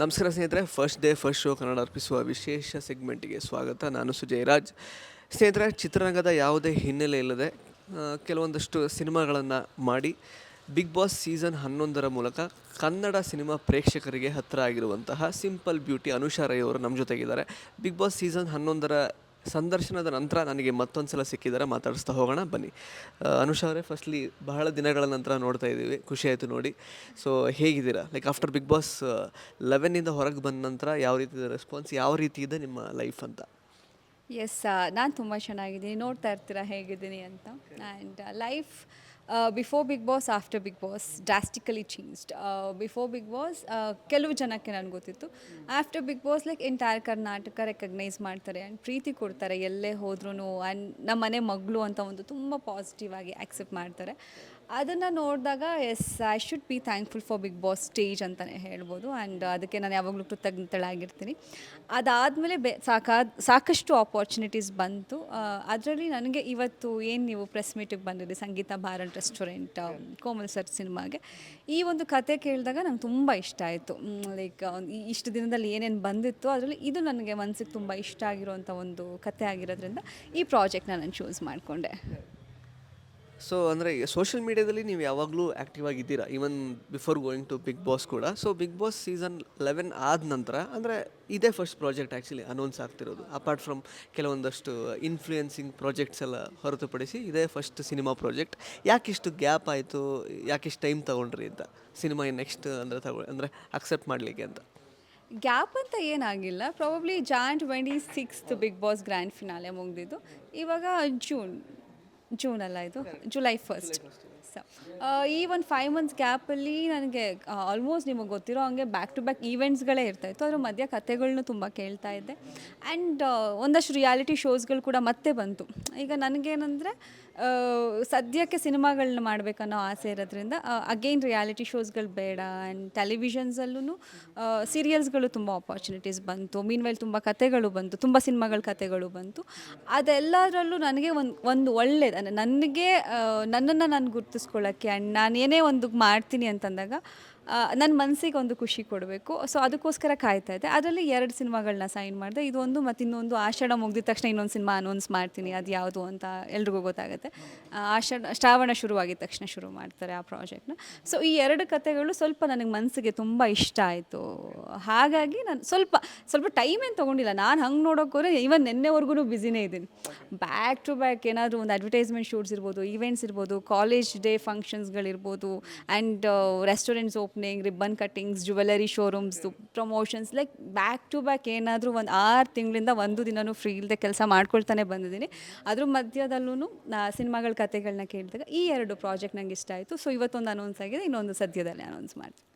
ನಮಸ್ಕಾರ ಸ್ನೇಹಿತರೆ first day first show Kannada ಅರ್ಪಿಸುವ ವಿಶೇಷ ಸೆಗ್ಮೆಂಟಿಗೆ ಸ್ವಾಗತ. ನಾನು ಸುಜಯ್ ರಾಜ್ ಸ್ನೇಹಿತರೆ, ಚಿತ್ರರಂಗದ ಯಾವುದೇ ಹಿನ್ನೆಲೆ ಇಲ್ಲದೆ ಕೆಲವೊಂದಷ್ಟು ಸಿನಿಮಾಗಳನ್ನು ಮಾಡಿ ಬಿಗ್ ಬಾಸ್ ಸೀಸನ್ ಹನ್ನೊಂದರ ಮೂಲಕ ಕನ್ನಡ ಸಿನಿಮಾ ಪ್ರೇಕ್ಷಕರಿಗೆ ಹತ್ತಿರ ಆಗಿರುವಂತಹ ಸಿಂಪಲ್ ಬ್ಯೂಟಿ ಅನುಷಾ ರೈ ಅವರು ನಮ್ಮ ಜೊತೆಗಿದ್ದಾರೆ. ಬಿಗ್ ಬಾಸ್ ಸೀಸನ್ ಹನ್ನೊಂದರ ಸಂದರ್ಶನದ ನಂತರ ನನಗೆ ಮತ್ತೊಂದು ಸಲ ಸಿಕ್ಕಿದ್ದಾರೆ ಮಾತಾಡಿಸ್ತಾ ಹೋಗೋಣ, ಬನ್ನಿ. ಅನುಷಾ ಅವರೇ ಫಸ್ಟ್ಲಿ ಬಹಳ ದಿನಗಳ ನಂತರ ನೋಡ್ತಾ ಇದ್ದೀವಿ. ಖುಷಿ ಆಯಿತು ನೋಡಿ. ಸೊ ಹೇಗಿದ್ದೀರಾ? ಲೈಕ್ ಆಫ್ಟರ್ ಬಿಗ್ ಬಾಸ್ ಲೆವೆನ್ನಿಂದ ಹೊರಗೆ ಬಂದ ನಂತರ ಯಾವ ರೀತಿ ರೆಸ್ಪಾನ್ಸ್ ಯಾವ ರೀತಿ ಇದೆ ನಿಮ್ಮ ಲೈಫ್ ಅಂತ? ಎಸ್ ನಾನು ತುಂಬ ಚೆನ್ನಾಗಿದ್ದೀನಿ. ನೋಡ್ತಾ ಇರ್ತೀರಾ ಹೇಗಿದ್ದೀನಿ ಅಂತ? And life before Bigg Boss after Bigg Boss drastically changed before Bigg Boss ಕೆಲವು ಜನಕ್ಕೆ ನನಗೆ ಗೊತ್ತಿತ್ತು. After Bigg Boss like entire Karnataka recognise ಮಾಡ್ತಾರೆ ಆ್ಯಂಡ್ ಪ್ರೀತಿ ಕೊಡ್ತಾರೆ ಎಲ್ಲೇ ಹೋದ್ರೂ ಆ್ಯಂಡ್ ನಮ್ಮ ಮನೆ ಮಗಳು ಅಂತ ಒಂದು ತುಂಬ ಪಾಸಿಟಿವ್ ಆಗಿ ಆಕ್ಸೆಪ್ಟ್ ಮಾಡ್ತಾರೆ. ಅದನ್ನು ನೋಡಿದಾಗ yes I should be thankful for Bigg Boss stage ಅಂತಲೇ ಹೇಳ್ಬೋದು. ಆ್ಯಂಡ್ ಅದಕ್ಕೆ ನಾನು ಯಾವಾಗಲೂ ಕೃತಜ್ಞತೆಳಾಗಿರ್ತೀನಿ. ಅದಾದಮೇಲೆ ಬೆ ಸಾಕಾದ ಸಾಕಷ್ಟು ಆಪರ್ಚುನಿಟೀಸ್ ಬಂತು. ಅದರಲ್ಲಿ ನನಗೆ ಇವತ್ತು ಏನು ನೀವು ಪ್ರೆಸ್ ಮೀಟಿಗೆ ಬಂದಿದ್ದೆ ಸಂಗೀತ ಭಾರತ್ ರೆಸ್ಟೋರೆಂಟ್ ಕೋಮಲ್ ಸರ್ ಸಿನಿಮಾಗೆ ಈ ಒಂದು ಕತೆ ಕೇಳಿದಾಗ ನಂಗೆ ತುಂಬ ಇಷ್ಟ ಆಯಿತು. ಲೈಕ್ ಇಷ್ಟು ದಿನದಲ್ಲಿ ಏನೇನು ಬಂದಿತ್ತು ಅದರಲ್ಲಿ ಇದು ನನಗೆ ಮನಸ್ಸಿಗೆ ತುಂಬ ಇಷ್ಟ ಆಗಿರುವಂಥ ಒಂದು ಕತೆ ಆಗಿರೋದ್ರಿಂದ ಈ ಪ್ರಾಜೆಕ್ಟ್ನ ನಾನು ಚೂಸ್ ಮಾಡಿಕೊಂಡೆ. ಸೊ ಅಂದರೆ ಸೋಷಿಯಲ್ ಮೀಡಿಯಾದಲ್ಲಿ ನೀವು ಯಾವಾಗಲೂ ಆ್ಯಕ್ಟಿವ್ ಆಗಿದ್ದೀರಾ? Even before going to Bigg Boss ಕೂಡ. So Bigg Boss season eleven ಆದ ನಂತರ, ಅಂದರೆ ಇದೇ ಫಸ್ಟ್ ಪ್ರಾಜೆಕ್ಟ್ ಆ್ಯಕ್ಚುಲಿ ಅನೌನ್ಸ್ ಆಗ್ತಿರೋದು. ಅಪಾರ್ಟ್ ಫ್ರಮ್ ಕೆಲವೊಂದಷ್ಟು ಇನ್ಫ್ಲೂಯೆನ್ಸಿಂಗ್ ಪ್ರಾಜೆಕ್ಟ್ಸ್ ಎಲ್ಲ ಹೊರತುಪಡಿಸಿ, ಇದೇ ಫಸ್ಟ್ ಸಿನಿಮಾ ಪ್ರಾಜೆಕ್ಟ್ ಯಾಕಿಷ್ಟು ಗ್ಯಾಪ್ ಆಯಿತು? ಯಾಕಿಷ್ಟು ಟೈಮ್ ತೊಗೊಂಡ್ರಿ ಅಂತ? ಸಿನಿಮಾ ನೆಕ್ಸ್ಟ್ ಅಂದರೆ ತಗೊ, ಅಂದರೆ ಅಕ್ಸೆಪ್ಟ್ ಮಾಡಲಿಕ್ಕೆ ಅಂತ? ಗ್ಯಾಪ್ ಅಂತ ಏನಾಗಿಲ್ಲ. Probably June twenty sixth Bigg Boss grand finale ಮುಗಿದಿದ್ದು. ಇವಾಗ ಜೂನ್ ಜೂನ್ ಅಲ್ಲ ಇದು ಜುಲೈ ಫಸ್ಟ್ ಸೊ ಈ ಒಂದು ಫೈವ್ ಮಂತ್ಸ್ ಗ್ಯಾಪಲ್ಲಿ ನನಗೆ ಆಲ್ಮೋಸ್ಟ್ ನಿಮಗೆ ಗೊತ್ತಿರೋ ಹಂಗೆ ಬ್ಯಾಕ್ ಟು ಬ್ಯಾಕ್ ಈವೆಂಟ್ಸ್ಗಳೇ ಇರ್ತಾ ಇತ್ತು. ಅದ್ರ ಮಧ್ಯ ಕಥೆಗಳನ್ನ ತುಂಬ ಕೇಳ್ತಾ ಇದ್ದೆ. ಆ್ಯಂಡ್ ಒಂದಷ್ಟು ರಿಯಾಲಿಟಿ ಶೋಸ್ಗಳು ಕೂಡ ಮತ್ತೆ ಬಂತು. ಈಗ ನನಗೇನೆಂದರೆ ಸದ್ಯಕ್ಕೆ ಸಿನಿಮಾಗಳನ್ನ ಮಾಡಬೇಕನ್ನೋ ಆಸೆ ಇರೋದ್ರಿಂದ ಅಗೈನ್ ರಿಯಾಲಿಟಿ ಶೋಸ್ಗಳು ಬೇಡ. ಆ್ಯಂಡ್ ಟೆಲಿವಿಷನ್ಸಲ್ಲೂ ಸೀರಿಯಲ್ಸ್ಗಳು ತುಂಬ ಆಪರ್ಚುನಿಟೀಸ್ ಬಂತು. ಮೀನ್ವೇಲ್ ತುಂಬ ಕತೆಗಳು ಬಂತು. ತುಂಬ ಸಿನಿಮಾಗಳ ಕತೆಗಳು ಬಂತು. ಅದೆಲ್ಲದರಲ್ಲೂ ನನಗೆ ಒಂದು ಒಂದು ಒಳ್ಳೆಯದು ನನಗೆ ನನ್ನನ್ನು ನಾನು ಗುರ್ತಿಸ್ಕೊಳ್ಳೋಕ್ಕೆ ಆ್ಯಂಡ್ ನಾನು ಏನೇ ಒಂದು ಮಾಡ್ತೀನಿ ಅಂತಂದಾಗ ನನ್ನ ಮನಸ್ಸಿಗೆ ಒಂದು ಖುಷಿ ಕೊಡಬೇಕು. ಸೊ ಅದಕ್ಕೋಸ್ಕರ ಕಾಯ್ತಾ ಇದ್ದೆ. ಅದರಲ್ಲಿ ಎರಡು ಸಿನಿಮಾಗಳನ್ನ ಸೈನ್ ಮಾಡಿದೆ. ಇದೊಂದು ಮತ್ತು ಇನ್ನೊಂದು ಆಷಾಢ ಮುಗಿದ ತಕ್ಷಣ ಇನ್ನೊಂದು ಸಿನಿಮಾ ಅನೌನ್ಸ್ ಮಾಡ್ತೀನಿ. ಅದು ಯಾವುದು ಅಂತ ಎಲ್ರಿಗೂ ಗೊತ್ತಾಗುತ್ತೆ. ಆಷಾಢ, ಶ್ರಾವಣ ಶುರುವಾಗಿದ್ದ ತಕ್ಷಣ ಶುರು ಮಾಡ್ತಾರೆ ಆ ಪ್ರಾಜೆಕ್ಟ್ನ ಸೊ ಈ ಎರಡು ಕತೆಗಳು ಸ್ವಲ್ಪ ನನಗೆ ಮನಸ್ಸಿಗೆ ತುಂಬ ಇಷ್ಟ ಆಯಿತು. ಹಾಗಾಗಿ ನಾನು ಸ್ವಲ್ಪ ಸ್ವಲ್ಪ ಟೈಮ್ ಏನು ತೊಗೊಂಡಿಲ್ಲ. ನಾನು ಹಂಗೆ ನೋಡೋಕ್ಕೋರೆ ಇವನ್ ನಿನ್ನೆವರೆಗೂ ಬ್ಯುಸಿನೇ ಇದ್ದೀನಿ. ಬ್ಯಾಕ್ ಟು ಬ್ಯಾಕ್ ಏನಾದರೂ ಒಂದು ಅಡ್ವರ್ಟೈಸ್ಮೆಂಟ್ ಶೂಟ್ಸ್ ಇರ್ಬೋದು ಈವೆಂಟ್ಸ್ ಇರ್ಬೋದು college day ಫಂಕ್ಷನ್ಸ್ಗಳಿರ್ಬೋದು and restaurants opening ribbon cuttings jewellery ಶೋರೂಮ್ಸ್ದು promotions like back to back ಏನಾದರೂ ಒಂದು ಆರು ತಿಂಗಳಿಂದ ಒಂದು ದಿನವೂ ಫ್ರೀ ಇಲ್ಲದೆ ಕೆಲಸ ಮಾಡ್ಕೊಳ್ತಾನೆ ಬಂದಿದ್ದೀನಿ. ಅದ್ರ ಮಧ್ಯದಲ್ಲೂ ಸಿನಿಮಾಗಳ ಕತೆಗಳನ್ನ ಕೇಳಿದಾಗ ಈ ಎರಡು ಪ್ರಾಜೆಕ್ಟ್ ನಂಗೆ ಇಷ್ಟ ಆಯಿತು. ಸೊ ಇವತ್ತೊಂದು ಅನೌನ್ಸ್ ಆಗಿದೆ ಇನ್ನೊಂದು ಸದ್ಯದಲ್ಲಿ ಅನೌನ್ಸ್ ಮಾಡ್ತೀನಿ.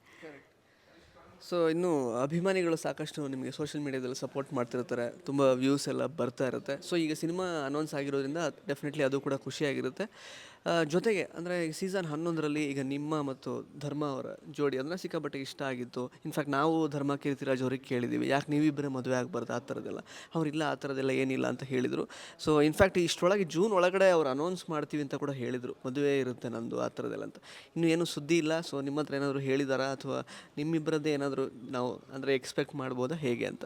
ಸೊ ಇನ್ನು ಅಭಿಮಾನಿಗಳು ಸಾಕಷ್ಟು ನಿಮಗೆ ಸೋಷಿಯಲ್ ಮೀಡಿಯಾದಲ್ಲಿ ಸಪೋರ್ಟ್ ಮಾಡ್ತಿರ್ತಾರೆ. ತುಂಬ ವ್ಯೂಸ್ ಎಲ್ಲ ಬರ್ತಾ ಇರುತ್ತೆ. ಸೊ ಈಗ ಸಿನಿಮಾ ಅನೌನ್ಸ್ ಆಗಿರೋದ್ರಿಂದ ಡೆಫಿನೆಟ್ಲಿ ಅದು ಕೂಡ ಖುಷಿಯಾಗಿರುತ್ತೆ. ಜೊತೆಗೆ, ಅಂದರೆ ಸೀಸನ್ ಹನ್ನೊಂದರಲ್ಲಿ ಈಗ ನಿಮ್ಮ ಮತ್ತು ಧರ್ಮ ಅವರ ಜೋಡಿ ಅಂದರೆ ಸಿಕ್ಕಾಪಟ್ಟೆ ಇಷ್ಟ ಆಗಿತ್ತು. ಇನ್ಫ್ಯಾಕ್ಟ್ ನಾವು ಧರ್ಮ ಕೀರ್ತಿರಾಜ್ ಅವ್ರಿಗೆ ಕೇಳಿದ್ದೀವಿ ಯಾಕೆ ನೀವಿಬ್ಬರೇ ಮದುವೆ ಆಗಬಾರ್ದು? ಆ ಥರದ್ದೆಲ್ಲ. ಅವರಿಲ್ಲ, ಆ ಥರದ್ದೆಲ್ಲ ಏನಿಲ್ಲ ಅಂತ ಹೇಳಿದರು. ಸೊ ಇನ್ಫ್ಯಾಕ್ಟ್ ಇಷ್ಟರೊಳಗೆ ಜೂನ್ ಒಳಗಡೆ ಅವ್ರು ಅನೌನ್ಸ್ ಮಾಡ್ತೀವಿ ಅಂತ ಕೂಡ ಹೇಳಿದರು. ಮದುವೆ ಇರುತ್ತೆ ನಂದು, ಆ ಥರದ್ದೆಲ್ಲ ಅಂತ. ಇನ್ನು ಏನು ಸುದ್ದಿ ಇಲ್ಲ. ಸೊ ನಿಮ್ಮ ಹತ್ರ ಏನಾದರೂ ಹೇಳಿದಾರಾ? ಅಥವಾ ನಿಮ್ಮಿಬ್ಬರದ್ದೇ ಏನಾದರೂ ನಾವು, ಅಂದರೆ ಎಕ್ಸ್ಪೆಕ್ಟ್ ಮಾಡ್ಬೋದಾ? ಹೇಗೆ ಅಂತ?